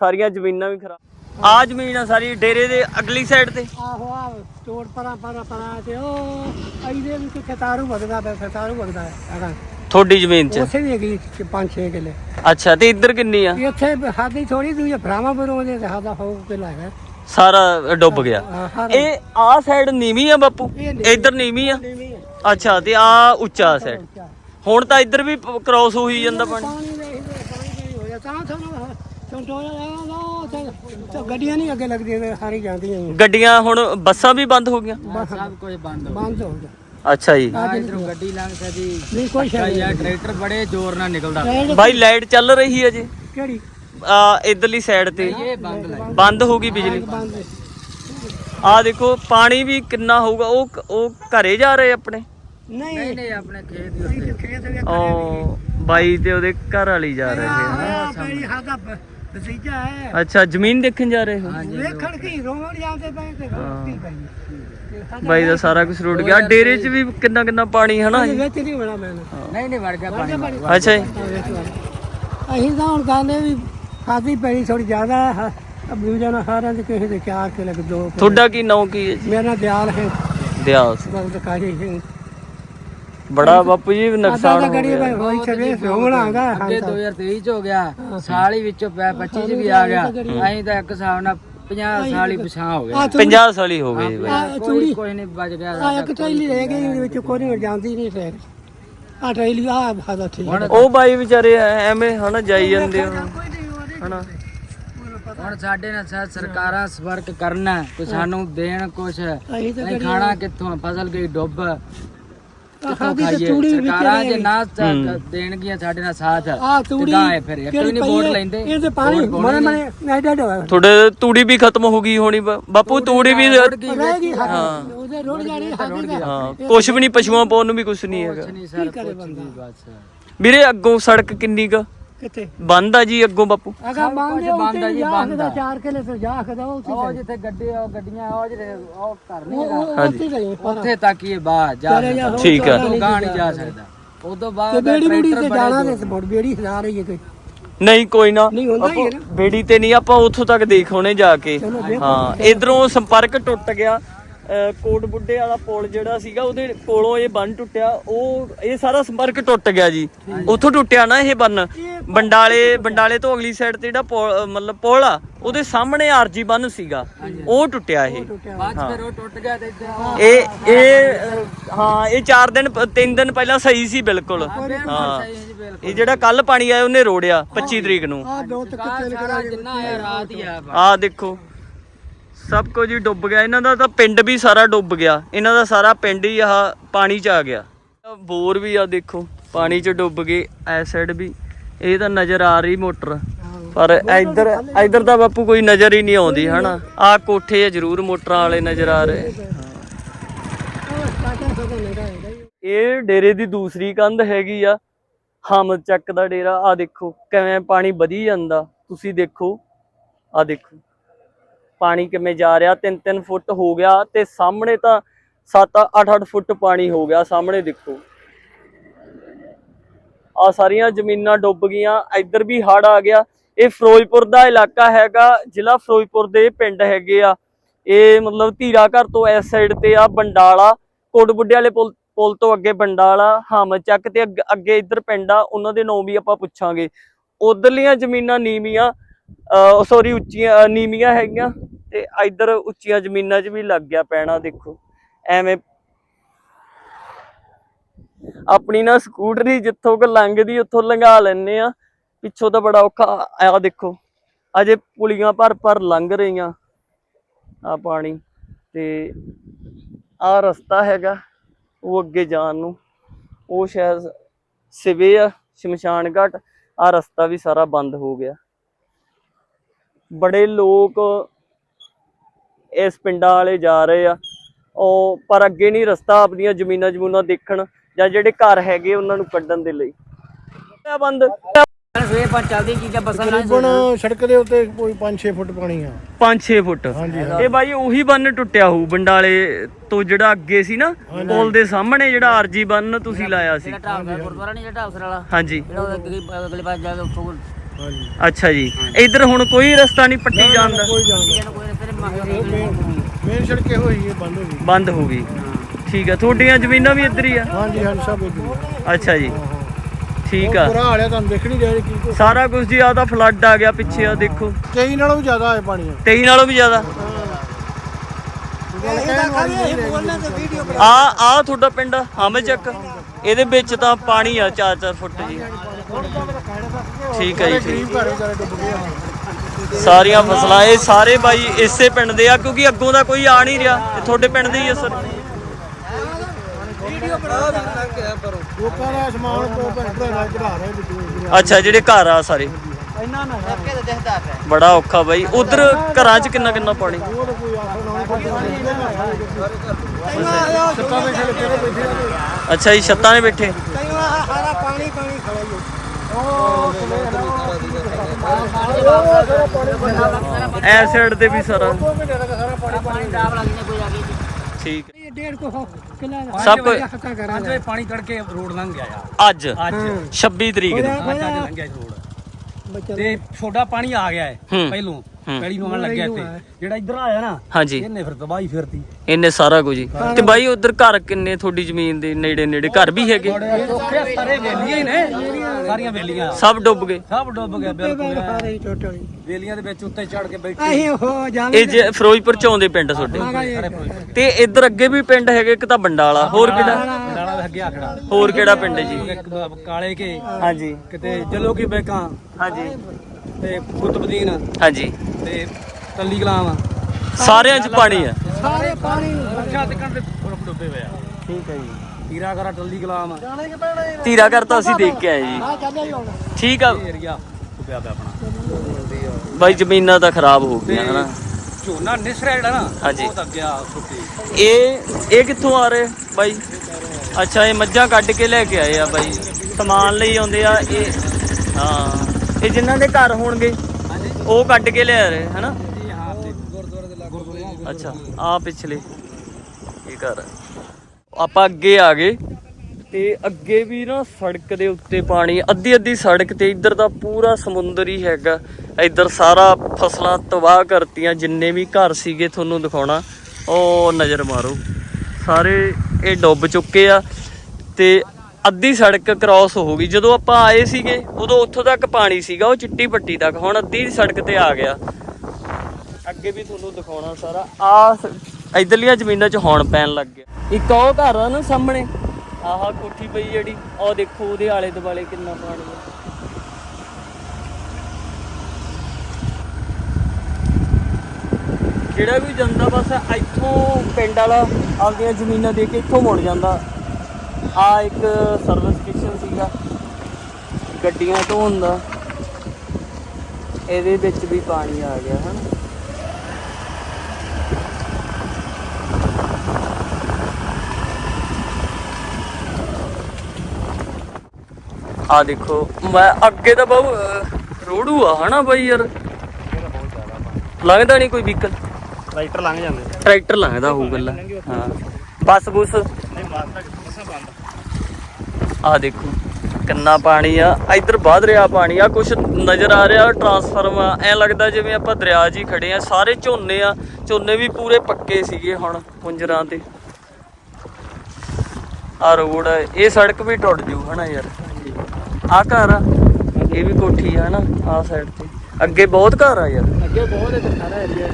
ਸਾਰੀਆਂ ਜ਼ਮੀਨਾਂ ਵੀ ਖਰਾਬ। ਆ ਜ਼ਮੀਨ ਆ ਸਾਰੀ ਡੇਰੇ ਦੇ ਅਗਲੀ ਸਾਈਡ ਤੇ। ਆਹੋ ਆ ਤੋੜ ਪਰਾਂ ਪਰਾਂ ਪਰਾਂ ਤੇ ਉਹ, ਇਹਦੇ ਵੀ ਕਿੱਥੇ ਵਗਦਾ ਪਿਆ ਤਾਰੂ ਵਗਦਾ ਹੈਗਾ। ਤੁਹਾਡੀ ਜ਼ਮੀਨ 'ਚ? ਉੱਥੇ ਵੀ ਹੈਗੀ 5-6 ਕਿੱਲੇ। ਅੱਛਾ ਤੇ ਇੱਧਰ ਕਿੰਨੀ ਆ? ਇੱਥੇ ਸਾਡੀ ਥੋੜੀ ਦੂਜੀ ਭਰਾਵਾਂ ਬਰੋਂ ਦੇ ਸਾਡਾ ਹੋ ਕੇ ਲੱਗਾ ਸਾਰਾ ਡੁੱਬ ਗਿਆ। ਇਹ ਆ ਸਾਈਡ ਨੀਵੀਂ ਆ ਬਾਪੂ? ਇਹ ਨੀਵੀਂ। ਇੱਧਰ ਨੀਵੀਂ ਆ? ਅੱਛਾ ਤੇ ਆ ਉੱਚਾ ਸਾਈਡ ਹੁਣ ਤਾਂ ਇੱਧਰ ਵੀ ਕ੍ਰਾਸ ਹੋਈ ਜਾਂਦਾ ਪਾਣੀ ਗੱਡੀਆਂ ਨਹੀਂ ਅੱਗੇ ਲੱਗਦੀਆਂ ਸਾਰੀ ਜਾਂਦੀਆਂ ਗੱਡੀਆਂ ਹੁਣ ਬੱਸਾਂ ਵੀ ਬੰਦ ਹੋ ਗਈਆਂ? ਸਭ ਕੁਝ ਬੰਦ ਬੰਦ ਹੋ ਗਿਆ ਅੱਛਾ ਜੀ। ਇਧਰੋਂ ਗੱਡੀ ਲੰਘ ਸਕਦੀ ਨਹੀਂ ਕੋਈ ਸ਼ਾਇਦ ਯਾਰ ਟਰੈਕਟਰ ਬੜੇ ਜ਼ੋਰ ਨਾਲ ਨਿਕਲਦਾ। ਬਾਈ ਲਾਈਟ ਚੱਲ ਰਹੀ ਹੈ ਜੀ। ਕਿਹੜੀ? ਆ ਇਧਰਲੀ ਸਾਈਡ ਤੇ। ਬੰਦ ਹੋ ਗਈ ਬਿਜਲੀ। ਬੰਦ। ਆ ਦੇਖੋ ਪਾਣੀ ਵੀ ਕਿੰਨਾ ਹੋਊਗਾ। ਉਹ ਉਹ ਘਰੇ ਜਾ ਰਹੇ ਆਪਣੇ? ਨਹੀਂ। ਨਹੀਂ ਆਪਣੇ ਖੇਤ ਦੇ ਨਹੀਂ ਖੇਤ ਦੇ ਉਹ ਬਾਈ ਤੇ ਉਹਦੇ ਘਰ ਵਾਲੀ ਜਾ ਰਹੇ ਨੇ। ਆ ਮੇਰੀ ਸਾਡਾ ਹੈ। ਅੱਛਾ ਜ਼ਮੀਨ ਦੇਖਣ ਜਾ ਰਹੇ ਹੋ? ਵੇਖਣ ਕੀ ਰੋਵਣ ਜਾਂਦੇ ਪਏ ਤੇ ਕੀ ਪਈ ਬਾਈ ਦਾ ਸਾਰਾ ਕੁਝ ਰੁੜ ਗਿਆ। ਡੇਰੇ 'ਚ ਵੀ ਕਿੰਨਾ ਕਿੰਨਾ ਪਾਣੀ ਹਨਾ ਇਹ ਵਿੱਚ ਨਹੀਂ ਬਣਾ ਮੈਨੂੰ ਨਹੀਂ ਨਹੀਂ ਵੜ ਗਿਆ ਪਾਣੀ। ਅੱਛਾ ਜੀ। ਅਸੀਂ ਤਾਂ ਹੁਣ ਕਹਿੰਦੇ ਵੀ ਖਾਦੀ ਪਈ ਥੋੜੀ ਜ਼ਿਆਦਾ। ਹੈ ਅਬੂ ਜਾਨਾ ਸਾਰਿਆਂ ਦੇ ਕਿਸੇ ਦੇ ਚਾਰ ਕੇ ਲੱਗ ਦੋ ਤੁਹਾਡਾ ਕੀ ਨਾਂ ਕੀ ਹੈ ਜੀ? ਮੇਰਾ ਨਾਮ ਦਿਆਲ ਹੈ। ਦਿਆਲ। ਸਿੰਘ ਕਾਜੀ ਸਿੰਘ ਬੜਾ ਬਾਪੂ ਜੀ ਨੁਕਸਾਨ ਹੋ ਗੜੀ ਗਿਆ। ਹੋਈ ਛਵੇ ਸੋਹਣਾਗਾ ਅੱਗੇ 2023 ਚ ਹੋ ਗਿਆ ਸਾਲ ਹੀ ਵਿੱਚੋਂ ਪਿਆ 25 ਚ ਵੀ ਆ ਗਿਆ। ਅਸੀਂ ਤਾਂ ਇੱਕ ਹਿਸਾਬ ਨਾਲ 50 ਸਾਲ ਹੀ ਪਿਛਾਂ ਹੋ ਗਏ। 50 ਸਾਲੀ ਹੋ ਗਈ ਬਾਈ ਕੋਈ ਕੋਈ ਨਹੀਂ ਬਚ ਗਿਆ ਆ ਇੱਕ ਟੈਲੀ ਰਹਿ ਗਈ ਇਹਦੇ ਵਿੱਚ ਕੋਈ ਨਹੀਂ ਜਾਂਦੀ ਨਹੀਂ ਫੇਰ। ਆ ਟੈਲੀ ਆ। ਫਾਦਾ ਠੀਕ ਉਹ ਬਾਈ ਵਿਚਾਰੇ ਐਵੇਂ ਹਨਾ ਜਾਈ ਜਾਂਦੇ ਹਨਾ। ਹੁਣ ਸਾਡੇ ਨਾਲ ਸਾ- ਸਰਕਾਰਾਂ ਸੰਪਰਕ ਕਰਨਾ ਕੋਈ ਸਾਨੂੰ ਦੇਣ ਕੁਛ ਖਾਣਾ ਕਿੱਥੋਂ ਫਸਲ ਗਈ ਡੁੱਬ। ਕਿੱਥੋਂ ਸਾਡੀ ਤਾਂ ਖਾਈਏ? ਤੂੜੀ ਵਿੱਚ ਸਰਕਾਰਾਂ ਰਹਿ ਜੇ ਗਈ। ਨਾ ਸਾ- ਦੇਣਗੀਆਂ ਸਾਡੇ ਨਾਲ ਸਾਥ ਆ ਤੂੜੀ ਕਿੱਦਾਂ ਹੈ ਫਿਰ ਇੱਕ ਵੀ ਨਹੀਂ ਵੋਟ ਲੈਂਦੇ। ਇਹ ਤੇ ਪਾਣੀ ਮਰੇ ਮਰੇ ਐਡਾ ਹੋਇਆ। ਤੁਹਾਡੇ ਤੂੜੀ ਵੀ ਖਤਮ ਹੋ ਗਈ ਹੋਣੀ ਬਾ- ਬਾਪੂ ਤੂੜੀ ਵੀ ਰਹਿ ਗਈ ਉਹਦੇ ਰੋੜ ਜਾਣੀ ਹਾਦੀ ਦਾ ਹਾਂ ਕੁਛ ਵੀ ਨਹੀਂ ਪਸ਼ੂਆਂ ਪਾਉਣ ਨੂੰ ਵੀ ਕੁਛ ਨਹੀਂ ਹੈਗਾ। ਨਹੀਂ ਸਰ ਕੁਛ ਨਹੀਂ ਬਸ ਵੀਰੇ ਅੱਗੋਂ ਸੜਕ ਕਿੰਨੀ ਕ? ਕਿੱਥੇ? ਬੰਦ ਆ ਜੀ ਅੱਗੋਂ ਬਾਪੂ। ਅਗਾ ਬੰਦ ਆ ਜੀ, ਬੰਦ ਆ। ਚਾਰ ਕਿਲੇ ਤੇ ਜਾ ਖਦਾ ਉਹ ਉੱਥੇ ਜਿੱਥੇ ਗੱਡੀ ਉਹ ਗੱਡੀਆਂ ਉਹ ਜਿਹੜੇ ਉਹ ਘਰ ਨਹੀਂ ਉਹ ਉਹ ਉੱਥੇ ਗਏ ਪਰ ਉੱਥੇ ਤੱਕ ਹੀ ਇਹ ਬਾਹਰ ਜਾ ਠੀਕ ਆ। ਤੂੰ ਗਾਂ ਨਹੀਂ ਜਾ ਸਕਦਾ। ਤੇ ਬਾਅਦ ਬੇੜੀ ਬੁੜੀ ਤੇ ਜਾਣਾ ਜ਼ੋਰ- ਤੇ ਬੜ ਬੇੜੀ ਹਜ਼ਾ ਰਹੀ ਹੈ ਕੋਈ। ਨਹੀਂ ਕੋਈ ਨਾ। ਨਹੀਂ ਹੁੰਦਾ ਹੀ ਹੈ ਨਾ। ਬੇੜੀ ਤੇ ਨਹੀਂ ਆਪਾਂ ਉੱਥੋਂ ਤੱਕ ਦੇਖ ਹੋਣੇ ਜਾ ਕੇ। ਹਾਂ ਇਧਰੋਂ ਸੰਪਰਕ ਟੁੱਟ ਗਿਆ। ਕੋਟ ਬੁੱਢੇ ਵਾਲਾ ਪੁਲ ਜਿਹੜਾ ਸੀਗਾ ਉਹਦੇ ਕੋਲੋਂ ਇਹ ਬੰਨ ਟੁੱਟਿਆ। ਉਹ ਇਹ ਸਾਰਾ ਸੰਪਰਕ ਟੁੱਟ ਗਿਆ ਜੀ। ਉੱਥੋਂ ਟੁੱਟਿਆ ਨਾ ਇਹ ਬੰਨ। ਬੰਡਾਲੇ ਬੰਡਾਲੇ ਤੋਂ ਅਗਲੀ ਸਾਈਡ ਤੇ ਜਿਹੜਾ ਮਤਲਬ ਪੁਲ ਆ ਉਹਦੇ ਸਾਹਮਣੇ ਆਰਜੀ ਬੰਨ ਸੀਗਾ। ਉਹ ਟੁੱਟਿਆ ਇਹ। ਬਾਅਦ 'ਚ ਫਿਰ ਉਹ ਟੁੱਟ ਗਿਆ ਤੇ ਇੱਧਰ ਇਹ ਇਹ ਹਾਂ ਇਹ 4 ਦਿਨ ਤਿੰਨ ਦਿਨ ਪਹਿਲਾਂ ਸਹੀ ਸੀ ਬਿਲਕੁਲ। ਹਾਂ ਇਹ ਜਿਹੜਾ ਕੱਲ ਪਾਣੀ ਆਇਆ ਉਹਨੇ ਰੋੜਿਆ 25 ਤਰੀਕ ਨੂੰ। ਆ ਦੇਖੋ। ਸਭ ਕੁਝ ਹੀ ਡੁੱਬ ਗਿਆ। ਇਹਨਾਂ ਦਾ ਤਾਂ ਪਿੰਡ ਵੀ ਸਾਰਾ ਡੁੱਬ ਗਿਆ। ਇਹਨਾਂ ਦਾ ਸਾਰਾ ਪਿੰਡ ਹੀ ਆਹ ਪਾਣੀ 'ਚ ਆ ਗਿਆ। ਬੋਰ ਵੀ ਆ ਦੇਖੋ, ਪਾਣੀ 'ਚ ਡੁੱਬ ਗਏ ਐ ਸਾਈਡ ਵੀ। ਇਹ ਤਾਂ ਨਜ਼ਰ ਆ ਰਹੀ ਮੋਟਰ। ਪਰ ਇੱਧਰ ਇੱਧਰ ਤਾਂ ਬਾਪੂ ਕੋਈ ਨਜ਼ਰ ਹੀ ਨਹੀਂ ਆਉਂਦੀ, ਹਨਾ? ਆਹ ਕੋਠੇ ਆ ਜ਼ਰੂਰ ਮੋਟਰਾਂ ਵਾਲੇ ਨਜ਼ਰ ਆ ਰਹੇ। ਇਹ ਡੇਰੇ ਦੀ ਦੂਸਰੀ ਕੰਧ ਹੈਗੀ ਆ। ਹਮਦ ਚੱਕ ਦਾ ਡੇਰਾ। ਆ ਦੇਖੋ, ਕਿਵੇਂ ਪਾਣੀ ਵਧੀ ਜਾਂਦਾ। ਤੁਸੀਂ ਦੇਖੋ। ਆ ਦੇਖੋ। ਪਾਣੀ ਕਿਵੇਂ ਜਾ ਰਿਹਾ? 3-3 ਫੁੱਟ ਹੋ ਗਿਆ ਤੇ ਸਾਹਮਣੇ ਤਾਂ 7-8-8 ਫੁੱਟ ਪਾਣੀ ਹੋ ਗਿਆ, ਸਾਹਮਣੇ ਦੇਖੋ। ਆ ਸਾਰੀਆਂ ਜ਼ਮੀਨਾਂ ਡੁੱਬ ਗਈਆਂ, ਇੱਧਰ ਵੀ ਹੜ ਆ ਗਿਆ। ਇਹ ਫਿਰੋਜ਼ਪੁਰ ਦਾ ਇਲਾਕਾ ਹੈਗਾ, ਜ਼ਿਲ੍ਹਾ ਫਿਰੋਜ਼ਪੁਰ ਦੇ ਪਿੰਡ ਹੈਗੇ ਆ। ਇਹ ਮਤਲਬ ਧੀਰਾ ਘਰ ਤੋਂ ਇਸ ਸਾਈਡ ਤੇ ਆ, ਬੰਡਾਲਾ। ਕੋਟਬੁੱਡੇ ਵਾਲੇ ਪੁਲ ਪੁਲ ਤੋਂ ਅੱਗੇ ਬੰਡਾਲਾ ਹਾਮਦ ਚੱਕ ਤੇ ਅੱਗ- ਅੱਗੇ ਇੱਧਰ ਪਿੰਡ ਆ, ਉਹਨਾਂ ਦੇ ਨਾਂ ਵੀ ਆਪਾਂ ਪੁੱਛਾਂਗੇ। ਉਧਰਲੀਆਂ ਜ਼ਮੀਨਾਂ ਨੀਵੀਆਂ ਸੌਰੀ ਉੱਚੀਆਂ ਨੀਵੀਆਂ ਹੈਗੀਆਂ ਤੇ ਇੱਧਰ ਉੱਚੀਆਂ ਜ਼ਮੀਨਾਂ 'ਚ ਵੀ ਲੱਗ ਗਿਆ ਪੈਣਾ, ਦੇਖੋ। ਐਵੇਂ ਆਪਣੀ ਨਾ ਸਕੂਟਰੀ ਜਿੱਥੋਂ ਕਿ ਲੰਘਦੀ, ਉੱਥੋਂ ਲੰਘਾ ਲੈਨੇ ਆ। ਪਿੱਛੋਂ ਤਾਂ ਬੜਾ ਔਖਾ, ਆ ਦੇਖੋ, ਅਜੇ ਪੁਲੀਆਂ ਭਰ ਭਰ ਲੰਘ ਰਹੀਆਂ, ਆ ਪਾਣੀ। ਤੇ ਆ ਰਸਤਾ ਹੈਗਾ, ਉਹ ਅੱਗੇ ਜਾਣ ਨੂੰ। ਉਹ ਸ਼ਾਇਦ ਸਿਵੇ ਆ ਸ਼ਮਸ਼ਾਨ ਘਾਟ, ਆ ਰਸਤਾ ਵੀ ਸਾਰਾ ਬੰਦ ਹੋ ਗਿਆ। ਬੜੇ ਲੋਕ ਇਸ ਪਿੰਡਾਂ ਵਾਲੇ ਜਾ ਰਹੇ ਆ। ਉਹ ਪਰ ਅੱਗੇ ਨਹੀਂ ਰਸਤਾ ਆਪਣੀਆਂ ਜ਼ਮੀਨਾਂ ਜਮੂਨਾਂ ਦੇਖਣ ਜਾਂ ਜਿਹੜੇ ਘਰ ਹੈਗੇ ਉਹਨਾਂ ਨੂੰ ਕੱਢਣ ਦੇ ਲਈ। ਆ ਬੰਦ। ਇਹ ਪਰ ਚੱਲਦੀ ਚੀਜ਼ਾਂ ਬੱਸਾਂ ਨਾਲ ਤਕਰੀਬਨ ਸੜਕ ਦੇ ਉੱਤੇ ਕੋਈ 5-6 ਫੁੱਟ ਪਾਣੀ ਆ। 5-6 ਫੁੱਟ। ਹਾਂਜੀ ਇਹ ਬਾਈ ਉਹੀ ਬੰਨ ਟੁੱਟਿਆ ਹੋਊ ਬੰਡਾਲੇ ਤੋਂ ਜਿਹੜਾ ਅੱਗੇ ਸੀ ਨਾ ਪੁਲ ਦੇ ਸਾਹਮਣੇ ਜਿਹੜਾ ਆਰਜੀ ਬੰਨ ਤੁਸੀਂ ਲਾਇਆ ਸੀ। ਜਿਹੜਾ ਢਾਬ ਦਾ ਗੁਰਦੁਆਰਾ ਨਹੀਂ ਜਿਹੜਾ ਅਫਸਰ ਵਾਲਾ? ਹਾਂਜੀ। ਜਿਹੜਾ ਉਹਦੇ ਅਗਲੀ ਅਗਲੇ ਪਾਸੇ ਜਾ ਕੇ ਉੱਥੋਂ ਹਾਂਜੀ। ਅੱਛਾ ਜੀ। ਇਧਰ ਹੁਣ ਕੋਈ ਰਸਤਾ ਨਹੀਂ ਪੱਟੀ ਜਾਂਦਾ ਕੋਈ ਮੇਨ ਸੜਕ ਇਹੋ ਹੀ ਹੈ ਬੰਦ ਹੋ ਗਈ। ਬੰਦ ਹੋ ਗਈ। ਠੀਕ ਆ ਤੁਹਾਡੀਆਂ ਜ਼ਮੀਨਾਂ ਵੀ ਇੱਧਰ ਹੀ ਆ? ਹਾਂਜੀ ਹਾਂਜੀ ਸਭ ਇੱਧਰ ਅੱਛਾ ਜੀ। ਠੀਕ ਆ। ਬੁਰਾ ਹਾਲ ਹੈ ਤੁਹਾਨੂੰ ਦੇਖ ਨਹੀਂ ਰਹੇ ਕੀ ਕੁਛ। ਸਾਰਾ ਕੁਝ ਜੀ ਆ ਤਾਂ ਫਲੱਡ ਆ ਗਿਆ ਪਿੱਛੇ ਆ ਦੇਖੋ। ਕਈ ਨਾਲੋਂ ਵੀ ਜ਼ਿਆਦਾ ਹੈ ਪਾਣੀ। 23 ਨਾਲੋਂ ਵੀ ਜ਼ਿਆਦਾ। ਵੀਡੀਓ ਆ ਆ ਤੁਹਾਡਾ ਪਿੰਡ ਹਾਮੇ ਚੱਕ ਇਹਦੇ ਵਿੱਚ ਤਾਂ ਪਾਣੀ ਆ 4-4 ਫੁੱਟ ਜੀ। ਠੀਕ ਹੈ ਜੀ ਠੀਕ। ਗਰੀਬ ਘਰ ਵਿਚਾਰੇ ਡੁੱਬ ਗਏ ਆ ਸਾਰੀਆਂ ਫਸਲਾਂ ਇਹ ਸਾਰੇ ਬਾਈ ਇਸੇ ਪਿੰਡ ਦੇ ਆ ਕਿਉਂਕਿ ਅੱਗੋਂ ਦਾ ਕੋਈ ਆ ਨਹੀਂ ਰਿਹਾ ਇਹ ਤੁਹਾਡੇ ਪਿੰਡ ਦੇ ਹੀ ਆ ਸਰ। ਲੋਕਾਂ ਦਾ ਸਮਾਨ ਕੋ ਭੈਣ ਭਰਾ ਨਾਲ ਚੜਾ ਰਹੇ ਵਿੱਚ ਅੱਛਾ ਜਿਹੜੇ ਘਰ ਆ ਸਾਰੇ। ਬੜਾ ਔਖਾ ਬਾਈ। ਉਧਰ ਘਰਾਂ 'ਚ ਕਿੰਨਾ ਕਿੰਨਾ ਪਾਣੀ? ਉਹ ਤਾਂ ਕੋਈ ਆਖਰ ਨਾ ਸੱਤਾ ਦੇ ਖੇਡ ਤੇਰੇ ਬੈਠੇ ਆ। ਅੱਛਾ ਜੀ ਛੱਤਾਂ 'ਤੇ ਬੈਠੇ। ਸਾਰਾ ਪਾਣੀ ਪਾਣੀ ਖੜਾ ਹੀ ਐ ਸਾਈਡ ਤੇ ਵੀ ਸਾਰਾ। ਠੀਕ। ਇਹ ਡੇਢ ਕੋ ਕਿਲਾ ਸਭ ਕੁਝ। ਹੱਕਾ ਕਰਾਂ ਅੱਜ? ਪਾਣੀ ਤੜਕੇ ਰੋਡ ਲੰਘ ਗਿਆ ਆ ਅੱਜ। ਅੱਜ 26 ਤਰੀਕ ਨੂੰ। ਅੱਜ ਅੱਜ ਲੰਘ ਗਿਆ ਰੋਡ। ਤੇ ਛੋਟਾ ਪਾਣੀ ਆ ਗਿਆ ਹੈ ਹੂੰ। ਪਹਿਲੋਂ। ਹੂੰ। ਪਹਿਲੀ ਨੂੰ ਆਉਣ ਲੱਗਿਆ ਇੱਥੇ। ਜਿਹੜਾ ਇੱਧਰ ਆਇਆ ਨਾ ਹਾਂਜੀ। ਇਹਨੇ ਫਿਰ ਤਬਾਹੀ ਫਿਰਤੀ। ਇਹਨੇ ਸਾਰਾ ਕੁਝ ਹੀ। ਤੇ ਬਾਈ ਉਧਰ ਘਰ ਕਿੰਨੇ ਤੁਹਾਡੀ ਜ਼ਮੀਨ ਦੇ ਨੇੜੇ ਨੇੜੇ? ਘਰ ਵੀ ਹੈਗੇ? ਔਖੇ ਸਾਰੇ ਵੇਲੀਆਂ ਹੀ ਨੇ। ਸਾਰੀਆਂ ਵੇਲੀਆਂ ਸਭ ਡੁੱਬ ਗਏ। ਸਭ ਡੁੱਬ ਗਏ ਬਿਲਕੁਲ। ਐਂ। ਸਾਰੇ ਟੋਟਲ ਵੇਲੀਆਂ ਦੇ ਵਿੱਚ ਉੱਤੇ ਚੜ ਕੇ ਬੈਠੇ। ਅਸੀਂ ਹੋ ਜਾਂ ਇਹ ਜੇ ਫਿਰੋਜ਼ਪੁਰ ਚ ਆਉਂਦੇ ਪਿੰਡ ਤੁਹਾਡੇ। ਸਾਰੇ ਤੇ ਇੱਧਰ ਅੱਗੇ ਵੀ ਪਿੰਡ ਹੈਗੇ ਇੱਕ ਤਾਂ ਬੰਡਾਲਾ। ਹੋਰ ਕਿਹੜਾ? ਡਾਲਾ ਅੱਗੇ ਆਖੜਾ। ਹੋਰ ਕਿਹੜਾ ਪਿੰਡ ਹੈ ਜੀ? ਇੱਕ ਕਾਲੇ ਕੇ। ਹਾਂਜੀ। ਕਿਤੇ ਜਲੋ ਕੀ ਬੈਕਾਂ। ਹਾਂਜੀ। ਤੇ ਕੁਤਬਦੀਨ ਹਾਂਜੀ। ਤੇ ਤੱਲੀ ਕਲਾਮ ਸਾਰਿਆਂ 'ਚ ਪਾਣੀ ਆ। ਸਾਰੇ ਪਾਣੀ। ਅੱਛਾ ਤਿਕਣ ਤੇ ਡੁੱਬੇ ਹੋਏ ਆ। ਠੀਕ ਹੈ ਜੀ। ਹੀਰਾ ਕਰਾ ਟੱਲੀ ਕਲਾਮ ਧੀਰਾ ਘਰ ਤਾਂ ਅਸੀਂ ਦੇਖ ਕੇ ਆਏ ਜੀ। ਹੁਣ। ਠੀਕ ਆ। ਏਰੀਆ ਡੁੱਬਿਆ ਪਿਆ ਆਪਣਾ। ਬਾਈ ਜ਼ਮੀਨਾਂ ਤਾਂ ਖਰਾਬ ਹੋ ਗਈਆਂ ਹਨਾ। ਝੋਨਾ ਨਿਸਰਿਆ ਜਿਹੜਾ ਨਾ ਹਾਂਜੀ। ਉਹ ਤਾਂ ਗਿਆ ਸੁੱਕੀ ਇਹ ਇਹ ਕਿੱਥੋਂ ਆ ਰਹੇ ਬਾਈ? ਅੱਛਾ ਇਹ ਮੱਝਾਂ ਕੱਢ ਕੇ ਲੈ ਕੇ ਆਏ ਆ ਬਾਈ। ਸਮਾਨ ਲਈ ਆਉਂਦੇ ਆ ਇਹ ਹਾਂ। ਇਹ ਜਿਨ੍ਹਾਂ ਦੇ ਘਰ ਹੋਣਗੇ ਉਹ ਕੱਢ ਕੇ ਲਿਆ ਰਹੇ ਹਨਾ? ਤੇ ਅੱਛਾ ਆ ਪਿਛਲੇ ਇਹ ਘਰ। ਆਪਾਂ ਅੱਗੇ ਆ ਗਏ ਤੇ ਅੱਗੇ ਵੀ ਨਾ ਸੜਕ ਦੇ ਉੱਤੇ ਪਾਣੀ ਅੱਧੀ ਅੱਧੀ ਸੜਕ ਤੇ ਇੱਧਰ ਦਾ ਪੂਰਾ ਸਮੁੰਦਰ ਹੀ ਹੈਗਾ। ਇੱਧਰ ਸਾਰਾ ਫਸਲਾਂ ਤਬਾਹ ਕਰਤੀਆਂ ਜਿੰਨੇ ਵੀ ਘਰ ਸੀਗੇ ਤੁਹਾਨੂੰ ਦਿਖਾਉਣਾ ਉਹ ਨਜ਼ਰ ਮਾਰੋ। ਸਾਰੇ ਇਹ ਡੁੱਬ ਚੁੱਕੇ ਆ ਤੇ ਅੱਧੀ ਸੜਕ ਕ੍ਰਾਸ ਹੋ ਗਈ। ਜਦੋਂ ਆਪਾਂ ਆਏ ਸੀਗੇ, ਉਦੋਂ ਉੱਥੋਂ ਤੱਕ ਪਾਣੀ ਸੀਗਾ, ਉਹ ਚਿੱਟੀ ਪੱਟੀ ਤੱਕ। ਹੁਣ ਅੱਧੀ ਸੜਕ ਤੇ ਆ ਗਿਆ। ਅੱਗੇ ਵੀ ਤੁਹਾਨੂੰ ਦਿਖਾਉਣਾ ਸਾਰਾ। ਆ ਇਧਰਲੀਆਂ ਜ਼ਮੀਨਾਂ 'ਚ ਹੁਣ ਪੈਣ ਲੱਗ ਗਿਆ। ਇੱਕ ਉਹ ਘਰ ਆ ਨਾ ਸਾਹਮਣੇ। ਆਹ ਕੋਠੀ ਪਈ ਜਿਹੜੀ ਉਹ ਦੇਖੋ ਉਹਦੇ ਆਲੇ ਦੁਆਲੇ ਕਿੰਨਾ ਪਾਣੀ ਹੈ ਜਿਹੜਾ ਵੀ ਜਾਂਦਾ, ਬਸ ਇੱਥੋਂ ਪਿੰਡ ਵਾਲਾ ਆਪਦੀਆਂ ਜ਼ਮੀਨਾਂ ਦੇ ਕੇ ਇੱਥੋਂ ਮੁੜ ਜਾਂਦਾ। ਆ ਇੱਕ ਸਰਵਿਸ ਸਟੇਸ਼ਨ ਸੀਗਾ। ਗੱਡੀਆਂ ਧੋਣ ਦਾ। ਇਹਦੇ ਵਿੱਚ ਵੀ ਪਾਣੀ ਆ ਗਿਆ ਹਨ। ਆ ਦੇਖੋ ਮੈਂ ਅੱਗੇ ਤਾਂ ਬਹੁ ਰੋੜੂ ਆ ਹਨਾ ਬਾਈ ਯਾਰ? ਲੰਘਦਾ ਨਹੀਂ ਕੋਈ ਵਹੀਕਲ ਟਰੈਕਟਰ ਲੰਘ ਜਾਂਦੇ। ਟਰੈਕਟਰ ਲੰਘਦਾ ਹੋਊ ਗੱਲਾਂ। ਹਾਂ। ਬੱਸ ਬੁਸ ਨਹੀਂ ਬੰਦ ਆ ਦੇਖੋ ਕਿੰਨਾ ਪਾਣੀ ਆ। ਇੱਧਰ ਵੱਧ ਰਿਹਾ ਪਾਣੀ ਆ ਕੁਛ ਨਜ਼ਰ ਆ ਰਿਹਾ ਟਰਾਂਸਫਾਰਮ ਆ। ਐ ਲੱਗਦਾ ਜਿਵੇਂ ਆਪਾਂ ਦਰਿਆ 'ਚ ਹੀ ਖੜੇ ਆ। ਸਾਰੇ ਝੋਨੇ ਆ ਝੋਨੇ ਵੀ ਪੂਰੇ ਪੱਕੇ ਸੀਗੇ ਹੁਣ ਪੁੰਜਰਾਂ ਤੇ। ਆ ਰੋਡ ਇਹ ਸੜਕ ਵੀ ਟੁੱਟ ਜੂ ਹਨਾ ਯਾਰ। ਆ ਘਰ ਆ ਇਹ ਵੀ ਕੋਠੀ ਆ ਨਾ ਆ ਸਾਈਡ ਤੇ। ਅੱਗੇ ਬਹੁਤ ਘਰ ਆ ਯਾਰ। ਅੱਗੇ ਬਹੁਤ ਹੈ ਸਾਰਾ ਏਰੀਆ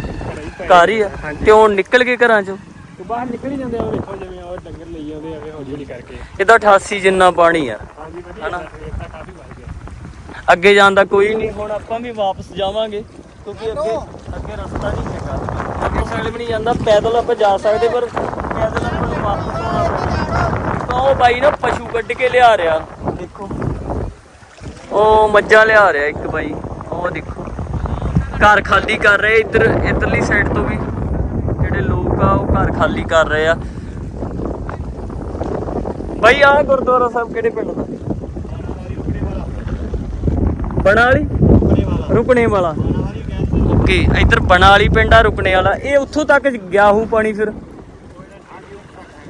ਘਰ ਹੀ ਆ। ਤੇ ਹੁਣ ਨਿਕਲ ਕੇ ਘਰਾਂ 'ਚੋਂ। ਬਾਹਰ ਨਿਕਲ ਹੀ ਜਾਂਦੇ ਆ ਦੇਖੋ ਜਿਵੇਂ ਉਹ ਡੰਗਰ ਜਾਂਦੇ ਆਵੇ ਹੌਲੀ ਹੌਲੀ ਕਰਕੇ। ਇਹਦਾ 88 ਜਿੰਨਾ ਪਾਣੀ ਆ। ਹਾਂਜੀ ਵਧੀਆ ਹਨਾ? ਰੇਟ ਤਾਂ ਕਾਫੀ ਵੱਧ ਗਿਆ। ਅੱਗੇ ਜਾਣ ਦਾ ਕੋਈ ਨਹੀਂ ਹੁਣ ਆਪਾਂ ਵੀ ਵਾਪਸ ਜਾਵਾਂਗੇ ਕਿਉਂਕਿ ਅੱਗੇ ਅੱਗੇ ਰਸਤਾ ਨਹੀਂ ਹੈਗਾ। ਅੱਗੇ ਸਾਈਡ ਵੀ ਨਹੀਂ ਜਾਂਦਾ ਪੈਦਲ ਆਪਾਂ ਜਾ ਸਕਦੇ ਪਰ ਪੈਦਲ ਆਪਾਂ ਵਾਪਸ ਆਉਣਾ ਪੈਣਾ ਤਾਂ ਉਹ ਬਾਈ ਨਾ ਪਸ਼ੂ ਕੱਢ ਕੇ ਲਿਆ ਰਿਹਾ। ਦੇਖੋ। ਉਹ ਮੱਝਾਂ ਲਿਆ ਰਿਹਾ ਇੱਕ ਬਾਈ। ਉਹ ਦੇਖੋ। ਘਰ ਖਾਲੀ ਕਰ ਰਹੇ ਇੱਧਰ ਇੱਧਰਲੀ ਸਾਈਡ ਤੋਂ ਵੀ ਜਿਹੜੇ ਲੋਕ ਆ ਉਹ ਘਰ ਖਾਲੀ ਕਰ ਰਹੇ ਆ। ਬਾਈ, ਆਹ ਗੁਰਦੁਆਰਾ ਸਾਹਿਬ ਕਿਹੜੇ ਪਿੰਡ ਦਾ? ਬਣਾ ਵਾਲੀ ਰੁਕਣੇ ਵਾਲਾ ਓਕੇ, ਇੱਧਰ ਬਣਾ ਪਿੰਡ ਆ ਰੁਕਣੇ ਵਾਲਾ ਇਹ ਉੱਥੋਂ ਤੱਕ ਗਿਆ ਹੋਊ ਪਾਣੀ ਫਿਰ?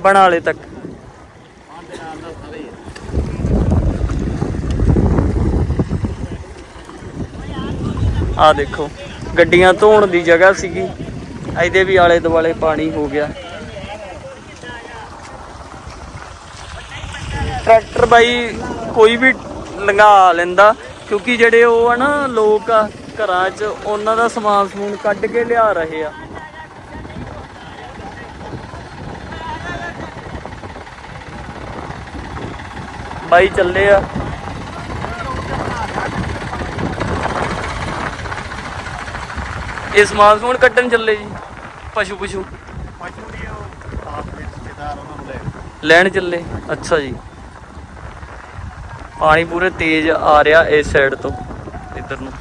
ਬਣਾ ਤੱਕ। ਆ ਦੇਖੋ, ਗੱਡੀਆਂ ਧੋਣ ਦੀ ਜਗ੍ਹਾ ਸੀਗੀ। ਇਹਦੇ ਵੀ ਆਲੇ ਦੁਆਲੇ ਪਾਣੀ ਹੋ ਗਿਆ। ਟਰੈਕਟਰ ਬਾਈ ਕੋਈ ਵੀ ਲੰਘਾ ਲੈਂਦਾ ਕਿਉਂਕਿ ਜਿਹੜੇ ਉਹ ਆ ਨਾ ਲੋਕ ਆ ਘਰਾਂ 'ਚ ਉਹਨਾਂ ਦਾ ਸਮਾਨ ਸਮੂਨ ਕੱਢ ਕੇ ਲਿਆ ਰਹੇ ਆ। ਬਾਈ ਚੱਲੇ ਆ। ਇਹ ਸਮਾਨ ਸਮੂਨ ਕੱਢਣ ਚੱਲੇ ਜੀ ਪਸ਼ੂ ਪਸ਼ੂ। ਲੈਣ ਚੱਲੇ ਅੱਛਾ ਜੀ। ਪਾਣੀ ਪੂਰੇ ਤੇਜ਼ ਆ ਰਿਹਾ ਇਸ ਸਾਈਡ ਤੋਂ, ਇੱਧਰ ਨੂੰ।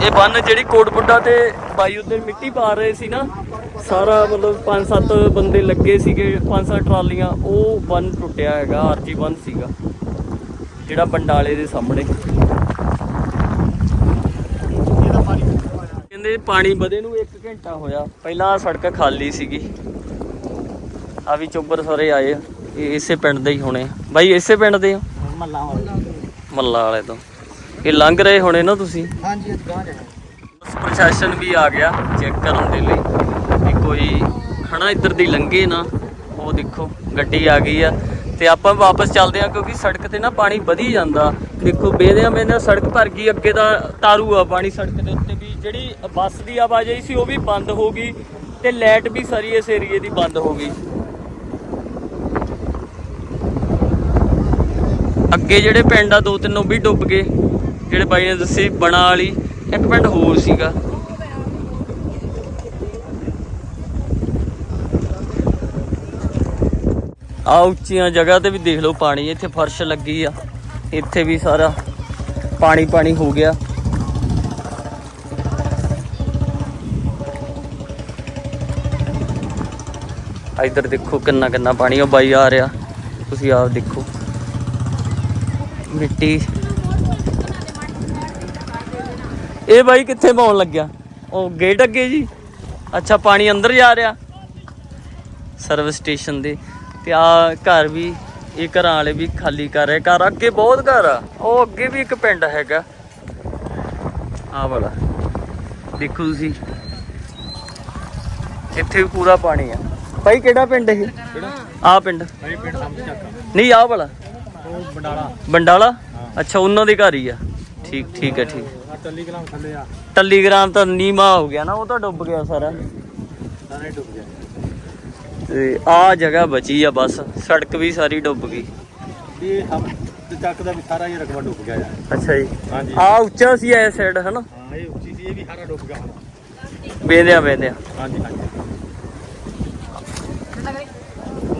ਇਹ ਬੰਨ ਜਿਹੜੀ ਕੋਟ ਬੁੱਢਾ ਤੇ ਬਾਈ ਉੱਧਰ ਮਿੱਟੀ ਪਾ ਰਹੇ ਸੀ ਨਾ, ਸਾਰਾ ਮਤਲਬ ਪੰਜ ਸੱਤ ਬੰਦੇ ਲੱਗੇ ਸੀਗੇ ਪੰਜ ਸੱਤ ਟਰਾਲੀਆਂ, ਉਹ ਬੰਨ ਟੁੱਟਿਆ ਹੈਗਾ, ਆਰਜੀ ਬੰਨ ਸੀਗਾ, ਜਿਹੜਾ ਬੰਡਾਲੇ ਦੇ ਸਾਹਮਣੇ। ਕਹਿੰਦੇ ਪਾਣੀ ਵਧੇ ਨੂੰ 1 ਘੰਟਾ ਹੋਇਆ, ਪਹਿਲਾਂ ਸੜਕ ਖਾਲੀ ਸੀਗੀ। ਆ ਵੀ ਚੋਬਰ ਸਾਰੇ ਆਏ ਆ। ਇਹ ਇਸੇ ਪਿੰਡ ਦੇ ਹੀ ਹੋਣੇ ਆ। ਬਾਈ ਇਸੇ ਪਿੰਡ ਦੇ ਆ ਮੱਲਾ ਵਾਲਾ। ਮੱਲਾ ਵਾਲੇ ਤੋਂ। ਇਹ ਲੰਘ ਰਹੇ ਹੋਣੇ ਨਾ ਤੁਸੀਂ? ਹਾਂਜੀ ਗਾਂ ਜਾਣਾ। ਪੁਲਿਸ ਪ੍ਰਸ਼ਾਸਨ ਵੀ ਆ ਗਿਆ ਚੈੱਕ ਕਰਨ ਦੇ ਲਈ। ਕਿ ਕੋਈ ਹਨਾ ਇੱਧਰ ਦੀ ਲੰਘੇ ਨਾ ਉਹ ਦੇਖੋ ਗੱਡੀ ਆ ਗਈ ਆ। ਤੇ ਆਪਾਂ ਵਾਪਸ ਚੱਲਦੇ ਆ ਕਿਉਂਕਿ ਸੜਕ ਤੇ ਨਾ ਪਾਣੀ ਵਧੀ ਜਾਂਦਾ। ਦੇਖੋ ਬੇਦਿਆਂ ਬੇਦਿਆਂ ਸੜਕ ਭਰ ਗਈ ਅੱਗੇ ਦਾ ਤਾਰੂ ਆ ਪਾਣੀ ਸੜਕ ਦੇ ਉੱਤੇ ਵੀ। ਜਿਹੜੀ ਬੱਸ ਦੀ ਆਵਾਜਾਈ ਸੀ ਉਹ ਵੀ ਬੰਦ ਹੋ ਗਈ ਤੇ ਲਾਈਟ ਵੀ ਸਾਰੀ ਇਸ ਏਰੀਏ ਦੀ ਬੰਦ ਹੋ ਗਈ। ਅੱਗੇ ਜਿਹੜੇ ਪਿੰਡ ਆ, ਦੋ ਤਿੰਨ ਉਹ ਵੀ ਡੁੱਬ ਗਏ। ਜਿਹੜੇ ਬਾਈ ਨੇ ਦੱਸੇ ਬਣਾ ਵਾਲੀ, ਇੱਕ ਪਿੰਡ ਹੋਰ ਸੀਗਾ। ਆ ਉੱਚੀਆਂ ਜਗ੍ਹਾ ਤੇ ਵੀ ਦੇਖ ਲਓ ਪਾਣੀ, ਇੱਥੇ ਫਰਸ਼ ਲੱਗੀ ਆ। ਇੱਥੇ ਵੀ ਸਾਰਾ ਪਾਣੀ ਪਾਣੀ ਹੋ ਗਿਆ। ਇੱਧਰ ਦੇਖੋ ਕਿੰਨਾ ਕਿੰਨਾ ਪਾਣੀ ਉਹ ਬਾਈ ਆ ਰਿਹਾ। ਤੁਸੀਂ ਆਪ ਦੇਖੋ। ਮਿੱਟੀ। ਇਹ ਬਾਈ ਕਿੱਥੇ ਪਾਉਣ ਲੱਗਿਆ? ਉਹ ਗੇਟ ਅੱਗੇ ਜੀ। ਅੱਛਾ ਪਾਣੀ ਅੰਦਰ ਜਾ ਰਿਹਾ। ਸਰਵਿਸ ਸਟੇਸ਼ਨ ਦੇ। ਤੇ ਆ ਘਰ ਵੀ ਇਹ ਘਰਾਂ ਵਾਲੇ ਵੀ ਖਾਲੀ ਕਰ ਰਹੇ। ਘਰ ਅੱਗੇ ਬਹੁਤ ਘਰ ਆ। ਉਹ ਅੱਗੇ ਵੀ ਇੱਕ ਪਿੰਡ ਹੈਗਾ। ਆ ਵਾਲਾ। ਦੇਖੋ ਤੁਸੀਂ। ਇੱਥੇ ਵੀ ਪੂਰਾ ਪਾਣੀ ਆ। ਭਾਈ ਕਿਹੜਾ ਪਿੰਡ ਇਹ? ਆ ਪਿੰਡ। ਨਹੀਂ ਆ ਵਾਲਾ। ਉਹ ਬੰਡਾਲਾ ਬੰਡਾਲਾ ਅੱਛਾ ਉਹਨਾਂ ਦੇ ਘਰ ਹੀ ਆ। ਠੀਕ ਠੀਕ ਹੈ ਠੀਕ। ਆ ਟੱਲੀ ਕਲਾਂ ਥੱਲੇ ਆ। ਟੱਲੀਗ੍ਰਾਮ ਤਾਂ ਨੀਮਾ ਹੋ ਗਿਆ ਨਾ ਉਹ ਤਾਂ ਡੁੱਬ ਗਿਆ ਸਾਰਾ। ਸਾਰੇ ਡੁੱਬ ਗਿਆ। ਤੇ ਆ ਜਗ੍ਹਾ ਬਚੀ ਆ ਬਸ ਸੜਕ ਵੀ ਸਾਰੀ ਡੁੱਬ ਗਈ। ਇਹ ਹਮ ਤੇ ਚੱਕ ਦਾ ਵੀ ਸਾਰਾ ਹੀ ਰਕਬਾ ਡੁੱਬ ਗਿਆ ਯਾਰ। ਅੱਛਾ ਜੀ। ਹਾਂਜੀ। ਆ ਉੱਚਾ ਸੀ ਐ ਸਾਈਡ ਹਨਾ? ਹਾਂ ਇਹ ਉੱਚੀ ਸੀ ਇਹ ਵੀ ਸਾਰਾ ਡੁੱਬ ਗਿਆ ਹੁਣ। ਵੇਂਦਿਆ ਵੇਂਦਿਆ। ਹਾਂਜੀ ਹਾਂਜੀ।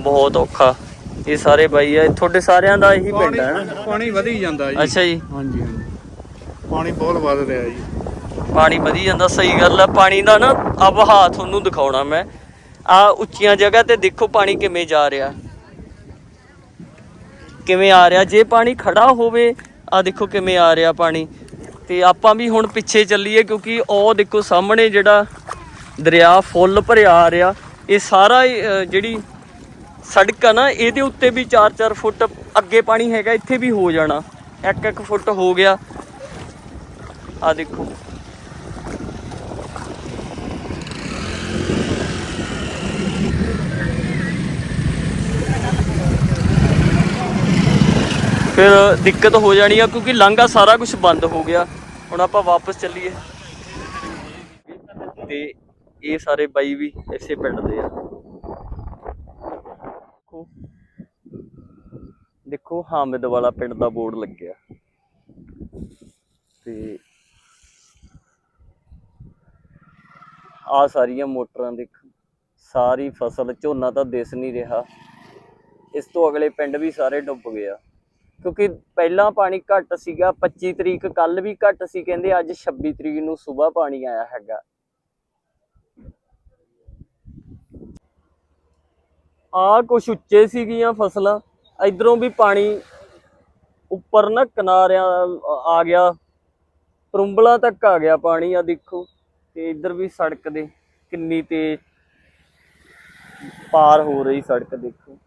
ਬਹੁਤ ਔਖਾ। ਇਹ ਸਾਰੇ ਬਾਈ ਆ ਤੁਹਾਡੇ ਸਾਰਿਆਂ ਦਾ ਇਹੀ ਪਿੰਡ ਹੈ ਨਾ ਪਾਣੀ ਵਧੀ ਜਾਂਦਾ ਅੱਛਾ ਜੀ। ਹਾਂਜੀ ਹਾਂਜੀ। ਪਾਣੀ ਬਹੁਤ ਵੱਧ ਰਿਹਾ ਜੀ। ਪਾਣੀ ਵਧੀ ਜਾਂਦਾ ਸਹੀ ਗੱਲ ਆ ਪਾਣੀ ਦਾ ਨਾ ਅਬ ਹਾਥ ਤੁਹਾਨੂੰ ਦਿਖਾਉਣਾ ਮੈਂ। ਆ ਉੱਚੀਆਂ ਜਗ੍ਹਾ ਤੇ ਦੇਖੋ ਪਾਣੀ ਕਿਵੇਂ ਜਾ ਰਿਹਾ। ਕਿਵੇਂ ਆ ਰਿਹਾ ਜੇ ਪਾਣੀ ਖੜਾ ਹੋਵੇ ਆ ਦੇਖੋ ਕਿਵੇਂ ਆ ਰਿਹਾ ਪਾਣੀ। ਤੇ ਆਪਾਂ ਵੀ ਹੁਣ ਪਿੱਛੇ ਚੱਲੀਏ ਕਿਉਂਕਿ ਉਹ ਦੇਖੋ ਸਾਹਮਣੇ ਜਿਹੜਾ ਦਰਿਆ ਫੁੱਲ ਭਰਿਆ ਆ ਰਿਹਾ ਇਹ ਸਾਰਾ ਜਿਹੜੀ ਸੜਕ ਆ ਨਾ, ਇਹਦੇ ਉੱਤੇ ਵੀ 4-4 ਫੁੱਟ ਅੱਗੇ ਪਾਣੀ ਹੈਗਾ, ਇੱਥੇ ਵੀ ਹੋ ਜਾਣਾ। 1-1 ਫੁੱਟ ਹੋ ਗਿਆ। ਆ ਦੇਖੋ। ਫਿਰ ਦਿੱਕਤ ਹੋ ਜਾਣੀ ਆ, ਕਿਉਂਕਿ ਲਾਂਘਾ ਸਾਰਾ ਕੁਝ ਬੰਦ ਹੋ ਗਿਆ। ਹੁਣ ਆਪਾਂ ਵਾਪਸ ਚੱਲੀਏ। ਤੇ ਇਹ ਸਾਰੇ ਬਾਈ ਵੀ ਇਸੇ ਪਿੰਡ ਦੇ ਆ। ਦੇਖੋ, ਹਾਮਿਦ ਵਾਲਾ ਪਿੰਡ ਦਾ ਬੋਰਡ ਲੱਗਿਆ। ਤੇ ਆ ਸਾਰੀਆਂ ਮੋਟਰਾਂ ਦੇ ਸਾਰੀ ਫਸਲ ਝੋਨਾ ਤਾਂ ਦਿਸ ਨਹੀਂ ਰਿਹਾ। ਇਸ ਤੋਂ ਅਗਲੇ ਪਿੰਡ ਵੀ ਸਾਰੇ ਡੁੱਬ ਗਏ ਆ। ਕਿਉਂਕਿ ਪਹਿਲਾਂ ਪਾਣੀ ਘੱਟ ਸੀਗਾ 25 ਤਰੀਕ ਕੱਲ ਵੀ ਘੱਟ ਸੀ, ਕਹਿੰਦੇ ਅੱਜ 26 ਤਰੀਕ ਨੂੰ ਸਵੇਰ ਪਾਣੀ ਆਇਆ ਹੈਗਾ। ਆ ਕੁਛ ਉੱਚੇ ਸੀਗੀਆਂ ਫਸਲਾਂ। ਇਧਰੋਂ ਵੀ ਪਾਣੀ ਉੱਪਰ ਨਾ ਕਿਨਾਰਿਆਂ ਆ- ਗਿਆ। ਪਰੁੰਬਲਾ ਤੱਕ ਆ ਗਿਆ ਪਾਣੀ ਆ ਦੇਖੋ, ਤੇ ਇੱਧਰ ਵੀ ਸੜਕ ਦੇ ਕਿੰਨੀ ਤੇਜ਼ ਪਾਰ ਹੋ ਰਹੀ ਸੜਕ, ਦੇਖੋ।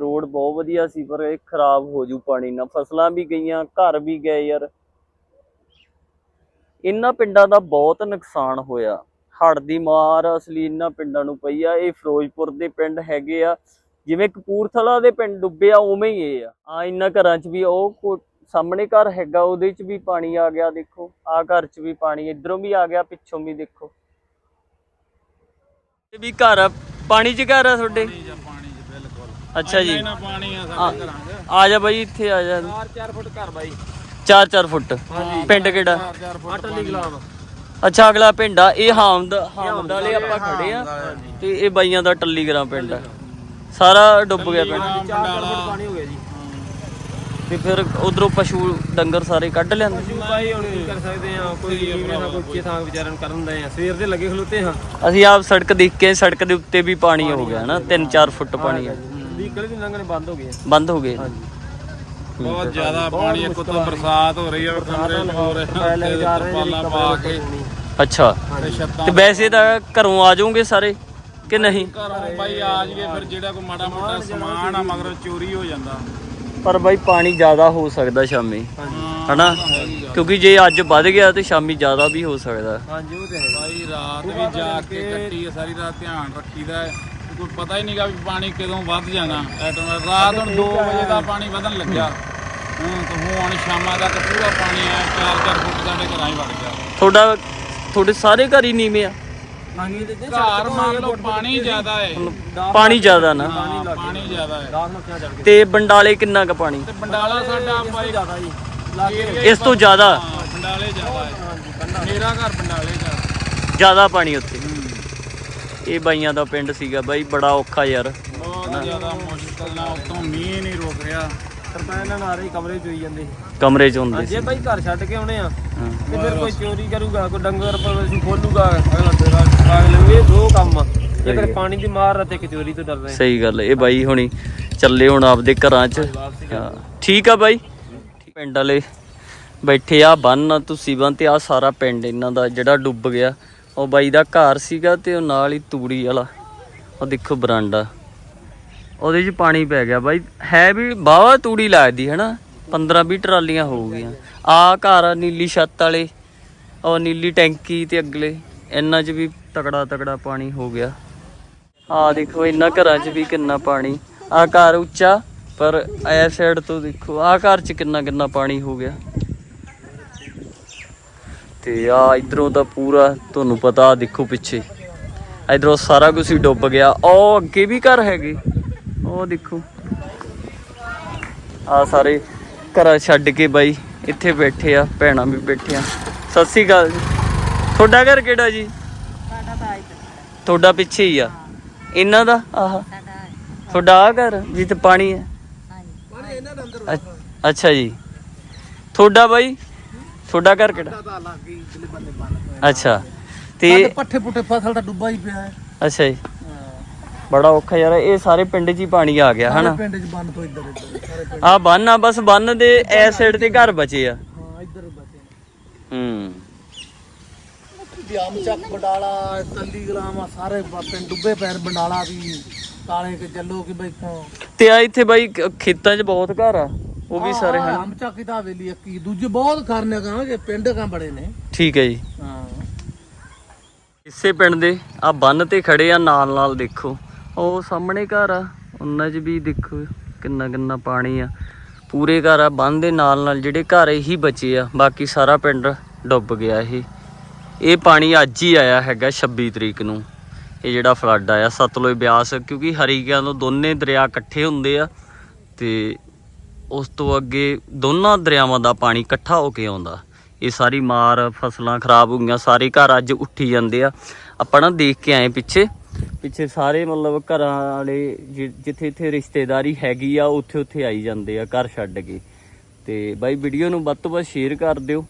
ਰੋਡ ਬਹੁਤ ਵਧੀਆ ਸੀ, ਪਰ ਇਹ ਖਰਾਬ ਹੋ ਜੂ ਪਾਣੀ ਨਾਲ। ਫਸਲਾਂ ਵੀ ਗਈਆਂ, ਘਰ ਵੀ ਗਏ ਯਾਰ। ਇਹਨਾਂ ਪਿੰਡਾਂ ਦਾ ਬਹੁਤ ਨੁਕਸਾਨ ਹੋਇਆ। ਹੜ੍ਹ ਦੀ ਮਾਰ ਅਸਲੀ ਇਹਨਾਂ ਪਿੰਡਾਂ ਨੂੰ ਪਈ ਆ। ਇਹ ਫਿਰੋਜ਼ਪੁਰ ਦੇ ਪਿੰਡ ਹੈਗੇ ਆ। ਜਿਵੇਂ ਕਪੂਰਥਲਾ ਦੇ ਪਿੰਡ ਡੁੱਬੇ ਆ ਉਵੇਂ ਹੀ ਇਹ ਆ। ਆ ਇਹਨਾਂ ਘਰਾਂ 'ਚ ਵੀ ਉਹ ਸਾਹਮਣੇ ਘਰ ਹੈਗਾ ਉਹਦੇ 'ਚ ਵੀ ਪਾਣੀ ਆ ਗਿਆ ਦੇਖੋ। ਆ ਘਰ 'ਚ ਵੀ ਪਾਣੀ ਇਧਰੋਂ ਵੀ ਆ ਗਿਆ ਪਿੱਛੋਂ ਵੀ ਦੇਖੋ। ਇਹ ਵੀ ਘਰ ਆ ਪਾਣੀ 'ਚ ਘਰ ਆ ਤੁਹਾਡੇ? ਅੱਛਾ ਜੀ। ਆ- ਆ ਜਾ ਬਾਈ ਇੱਥੇ ਆ ਜਾ। 4 ਫੁੱਟ ਘਰ ਬਾਈ। 4-4 ਫੁੱਟ। ਪਿੰਡ ਕਿਹੜਾ? 4 ਫੁੱਟ ਅਟਲੀ ਗੁਲਾਮ ਅੱਛਾ ਅਗਲਾ ਪਿੰਡ ਆ ਇਹ ਹਾਮਦ ਹਾਮਦ ਵਾਲੇ ਆਪਾਂ ਖੜੇ ਆ। ਤੇ ਇਹ ਬਾਈਆਂ ਦਾ ਟੱਲੀਗਰਾਂ ਪਿੰਡ ਆ। ਸਾਰਾ ਡੁੱਬ ਗਿਆ ਪਿੰਡ। 4 ਫੁੱਟ ਪਾਣੀ ਹੋ ਗਿਆ ਜੀ। ਤੇ ਫਿਰ ਉਧਰੋਂ ਪਸ਼ੂ ਡੰਗਰ ਸਾਰੇ ਕੱਢ ਲਿਆਂਦੇ। ਬਾਈ ਹੁਣ ਕੀ ਕਰ ਸਕਦੇ ਆ ਕੋਈ ਜਿਵੇਂ ਨਾ ਕੋਈ ਥਾਂ ਵਿਚਾਰਨ ਕਰਨ ਦੇ ਆ। ਸਵੇਰ ਦੇ ਲੱਗੇ ਖਲੋਤੇ ਹਾਂ। ਅਸੀਂ ਆਪ ਸੜਕ ਦੇਖ ਕੇ ਸੜਕ ਦੇ ਉੱਤੇ ਵੀ ਪਾਣੀ ਹੋ ਗਿਆ ਨਾ 3-4 ਫੁੱਟ ਪਾਣੀ ਆ। ਵਹੀਕਲ ਵੀ ਲੰਘਣੇ ਬੰਦ ਹੋ ਗਏ ਬੰਦ ਹੋ ਗਏ। ਬਹੁਤ ਜ਼ਿਆਦਾ ਪਾਣੀ ਇੱਕ ਤੋਂ ਬਰਸਾਤ ਹੋ ਰਹੀ ਹੈ ਕਮਰੇ ਚ ਹੋ ਰਹੇ ਤੇ ਤਰਪਾਲਾਂ ਪਾ ਕੇ। ਅੱਛਾ। ਤੇ ਛੱਤਾਂ ਤੇ ਵੈਸੇ ਤਾਂ ਘਰੋਂ ਆ ਜਾਓਗੇ ਸਾਰੇ? ਕਿ ਨਹੀਂ? ਘਰੋਂ ਬਾਈ ਆ ਜੀਏ ਫਿਰ ਜਿਹੜਾ ਕੋਈ ਮਾੜਾ ਮੋਟਾ ਸਮਾਨ ਆ ਮਗਰੋਂ ਚੋਰੀ ਹੋ ਜਾਂਦਾ। ਪਰ ਬਾਈ ਪਾਣੀ ਜ਼ਿਆਦਾ ਹੋ ਸਕਦਾ ਸ਼ਾਮੀ ਹਨਾ? ਕਿਉਂਕਿ ਜੇ ਅੱਜ ਵੱਧ ਗਿਆ ਤੇ ਸ਼ਾਮੀ ਜ਼ਿਆਦਾ ਵੀ ਹੋ ਸਕਦਾ। ਹਾਂਜੀ ਉਹ ਤੇ ਹੈ। ਬਾਈ ਰਾਤ ਵੀ ਜਾ ਕੇ ਕੱਟੀ ਹੈ, ਸਾਰੀ ਰਾਤ ਧਿਆਨ ਰੱਖੀਦਾ ਹੈ। ਕੋਈ ਪਤਾ ਹੀ ਨਹੀਂਗਾ ਵੀ ਪਾਣੀ ਕਦੋਂ ਵੱਧ ਜਾਣਾ। ਐਟਮ ਰਾਤ ਹੁਣ 2 ਵਜੇ ਦਾ ਪਾਣੀ ਵਧਣ ਲੱਗਿਆ। ਹੂੰ ਤੇ ਹੁਣ ਸ਼ਾਮਾਂ ਤੱਕ ਪੂਰਾ ਪਾਣੀ ਆ 4-4 ਫੁੱਟ ਸਾਡੇ ਘਰਾਂ ਹੀ ਵੜ ਗਿਆ। ਤੁਹਾਡਾ ਤੁਹਾਡੇ ਸਾਰੇ ਘਰ ਹੀ ਨੀਵੇਂ ਆ। ਘਰ ਮੰਨ ਲਓ ਪਾਣੀ ਜ਼ਿਆਦਾ ਹੈ। ਪਾਣੀ ਜ਼ਿਆਦਾ ਨਾ। ਹਾਂ, ਪਾਣੀ ਜ਼ਿਆਦਾ ਹੈ। ਰਾਤ ਨੂੰ ਕਿਆ ਚੜ ਤੇ ਬੰਡਾਲੇ ਕਿੰਨਾ ਕੁ ਪਾਣੀ? ਤੇ ਬੰਡਾਲਾ ਸਾਡਾ ਬਾਈ ਜ਼ਿਆਦਾ ਜੀ। ਇਸ ਤੋਂ ਜ਼ਿਆਦਾ? ਹਾਂ, ਬੰਡਾਲੇ ਜ਼ਿਆਦਾ ਹੈ। ਮੇਰਾ ਘਰ ਬੰਡਾਲੇ ਦਾ ਜ਼ਿਆਦਾ ਪਾਣੀ ਉੱਥੇ? ਇਹ ਬਾਈਆਂ ਦਾ ਪਿੰਡ ਸੀਗਾ ਬਾਈ ਬੜਾ ਔਖਾ ਯਾਰ। ਬਹੁਤ ਜ਼ਿਆਦਾ ਮੁਸ਼ਕਲ ਨਾਲ ਉਤੋਂ ਮੀਂਹ ਨਹੀਂ ਰੁਕ ਰਿਹਾ। ਤਰਪਾਲਾਂ ਨਾਲ ਹੀ ਕਮਰੇ ਚ ਹੋਈ ਜਾਂਦੇ। ਕਮਰੇ 'ਚ ਹੁੰਦੇ ਸੀ। ਜੇ ਬਾਈ ਘਰ ਛੱਡ ਕੇ ਆਉਣੇ ਆ। ਤੇ ਫਿਰ ਕੋਈ ਚੋਰੀ ਕਰੂਗਾ ਕੋਈ ਡੰਗਰ ਪਰਵਿਸ਼ ਖੋਲੂਗਾ ਅਗਲਾ ਤੇਰਾ ਪਾਗ ਲਊ ਇਹ ਦੋ ਕੰਮ ਆ। ਜੇਕਰ ਪਾਣੀ ਦੀ ਮਾਰ ਅਤੇ ਇੱਕ ਚੋਰੀ ਤੋਂ ਡਰ ਰਹੇ ਸਹੀ ਗੱਲ ਇਹ ਬਾਈ ਹੁਣੀ ਚੱਲੇ ਹੁਣ ਆਪਦੇ ਘਰਾਂ 'ਚ। ਹਾਂ ਠੀਕ ਆ ਬਾਈ। ਪਿੰਡ ਵਾਲੇ ਬੈਠੇ ਆ ਬੰਨ ਤੁਸੀਂ ਬੰਨ ਤੇ ਆ ਸਾਰਾ ਪਿੰਡ ਇਹਨਾਂ ਦਾ ਜਿਹੜਾ ਡੁੱਬ ਗਿਆ। ਉਹ ਬਾਈ ਦਾ ਘਰ ਸੀਗਾ ਤੇ ਉਹ ਨਾਲ ਹੀ ਤੂੜੀ ਵਾਲਾ। ਉਹ ਦੇਖੋ ਬਰਾਂਡਾ। ਉਹਦੇ 'ਚ ਪਾਣੀ ਪੈ ਗਿਆ ਬਾਈ। ਹੈ ਵੀ ਬਾਵਾ ਤੂੜੀ ਲੱਗਦੀ ਹੈ ਨਾ? 15 20 ਟਰਾਲੀਆਂ ਹੋ ਗਈਆਂ। ਆ ਘਰ ਨੀਲੀ ਛੱਤ ਵਾਲੇ ਉਹ ਨੀਲੀ ਟੈਂਕੀ ਤੇ ਅਗਲੇ। ਇਹਨਾਂ 'ਚ ਵੀ ਤਕੜਾ ਤਕੜਾ ਪਾਣੀ ਹੋ ਗਿਆ। ਆ ਦੇਖੋ ਇਹਨਾਂ ਘਰਾਂ 'ਚ ਵੀ ਕਿੰਨਾ ਪਾਣੀ। ਆ ਘਰ ਉੱਚਾ, ਪਰ ਐ ਸਾਈਡ ਤੋਂ ਦੇਖੋ, ਆ ਘਰ 'ਚ ਕਿੰਨਾ ਕਿੰਨਾ ਪਾਣੀ ਹੋ ਗਿਆ। ਤੇ ਆ ਇਧਰੋਂ ਤਾਂ ਪੂਰਾ ਤੁਹਾਨੂੰ ਪਤਾ, ਦੇਖੋ ਪਿੱਛੇ। ਇਧਰੋਂ ਸਾਰਾ ਕੁਝ ਹੀ ਡੁੱਬ ਗਿਆ। ਉਹ ਅੱਗੇ ਵੀ ਘਰ ਹੈਗੇ। ਉਹ ਦੇਖੋ। ਆ ਸਾਰੇ ਘਰਾਂ ਛੱਡ ਕੇ ਬਾਈ ਇੱਥੇ ਬੈਠੇ ਆ, ਭੈਣਾਂ ਵੀ ਬੈਠੀਆਂ। ਸਤਿ ਸ੍ਰੀ ਅਕਾਲ ਜੀ। ਤੁਹਾਡਾ ਘਰ ਕਿਹੜਾ ਜੀ? ਤੁਹਾਡਾ ਪਿੱਛੇ ਹੀ ਆ। ਇਹਨਾਂ ਦਾ? ਆਹ। ਤੁਹਾਡਾ ਆ ਘਰ ਜਿੱਥੇ ਪਾਣੀ ਹੈ? ਅੱਛ- ਅੱਛਾ ਜੀ। ਤੁਹਾਡਾ ਬਾਈ? ਤੁਹਾਡਾ ਘਰ ਕਿਹੜਾ? ਅੱਛਾ। ਤੇ ਪੱਠੇ ਪੁੱਠੇ ਫਸਲ ਤਾਂ ਡੁੱਬਾ ਹੀ ਪਿਆ ਹੈ। ਅੱਛਾ ਜੀ। ਬੜਾ ਔਖਾ ਯਾਰ ਇਹ ਸਾਰੇ ਪਿੰਡ 'ਚ ਹੀ ਪਾਣੀ ਆ ਗਿਆ ਹਨਾ? ਪਿੰਡ 'ਚ ਬੰਨ ਤੋਂ ਇੱਧਰ ਇੱਧਰ ਸਾਰੇ ਪਿੰਡ ਆ ਬੰਨ ਆ ਬਸ ਬੰਨ ਦੇ ਐ ਸਾਈਡ ਤੇ ਘਰ ਬਚੇ ਆ। ਹਾਂ ਇੱਧਰ ਬਚੇ। ਹੂੰ। ਬਿਆਮ ਚੱਕ ਬੰਡਾਲਾ ਤੰਦੀ ਗਲਾਮ ਸਾਰੇ ਬ- ਪਿੰਡ ਡੁੱਬੇ ਪੈਰ ਬੰਡਾਲਾ ਵੀ ਕਾਲੇ ਕੇ ਚੱਲੋ ਕਿ ਬਈ ਤੋਂ ਤੇ ਆ ਇੱਥੇ ਬਾਈ ਖ- ਖੇਤਾਂ 'ਚ ਬਹੁਤ ਘਰ ਆ ਉਹ ਵੀ ਸਾਰੇ ਹਨ? ਆਮ ਚੱਕ ਦਾ ਹਵੇਲੀ ਕੀ ਦੂਜੇ ਬਹੁਤ ਕਰਨੇ ਕਹਾਂਗੇ ਪਿੰਡ ਕਾ ਬੜੇ ਨੇ। ਠੀਕ ਹੈ ਜੀ। ਹਾਂ। ਇਸੇ ਪਿੰਡ ਦੇ ਆ ਬੰਨ ਤੇ ਖੜੇ ਆ ਨਾਲ ਨਾਲ ਦੇਖੋ। ਉਹ ਸਾਹਮਣੇ ਘਰ ਆ ਉਹਨਾਂ 'ਚ ਵੀ ਦੇਖੋ ਕਿੰਨਾ ਕਿੰਨਾ ਪਾਣੀ ਆ। ਪੂਰੇ ਘਰ ਆ ਬੰਨ ਦੇ ਨਾਲ ਨਾਲ ਜਿਹੜੇ ਘਰ ਇਹੀ ਬਚੇ ਆ ਬਾਕੀ ਸਾਰਾ ਪਿੰਡ ਡੁੱਬ ਗਿਆ ਇਹ। ਇਹ ਪਾਣੀ ਅੱਜ ਹੀ ਆਇਆ ਹੈਗਾ 26 ਤਰੀਕ ਨੂੰ। ਇਹ ਜਿਹੜਾ ਫਲੱਡ ਆਇਆ, ਸਤਲੁਜ ਬਿਆਸ, ਕਿਉਂਕਿ ਹਰੀਕਿਆਂ ਤੋਂ ਦੋਨੇ ਦਰਿਆ ਇਕੱਠੇ ਹੁੰਦੇ ਆ ਤੇ ਉਸ ਤੋਂ ਅੱਗੇ ਦੋਨਾਂ ਦਰਿਆਵਾਂ ਦਾ ਪਾਣੀ ਇਕੱਠਾ ਹੋ ਕੇ ਆਉਂਦਾ। ਇਹ ਸਾਰੀ ਮਾਰ, ਫਸਲਾਂ ਖਰਾਬ ਹੋ ਗਈਆਂ, ਸਾਰੇ ਘਰ ਅੱਜ ਉੱਠੀ ਜਾਂਦੇ ਆ। ਆਪਾਂ ਨਾ ਦੇਖ ਕੇ ਆਏ ਪਿੱਛੇ। ਪਿੱਛੇ ਸਾਰੇ ਮਤਲਬ ਘਰਾਂ ਵਾਲੇ ਜਿ- ਜਿੱਥੇ ਇੱਥੇ ਰਿਸ਼ਤੇਦਾਰੀ ਹੈਗੀ ਆ ਉੱਥੇ ਉੱਥੇ ਆਈ ਜਾਂਦੇ ਆ ਘਰ ਛੱਡ ਕੇ। ਤੇ ਬਾਈ ਵੀਡੀਓ ਨੂੰ ਵੱਧ ਤੋਂ ਵੱਧ ਸ਼ੇਅਰ ਕਰ ਦਿਓ।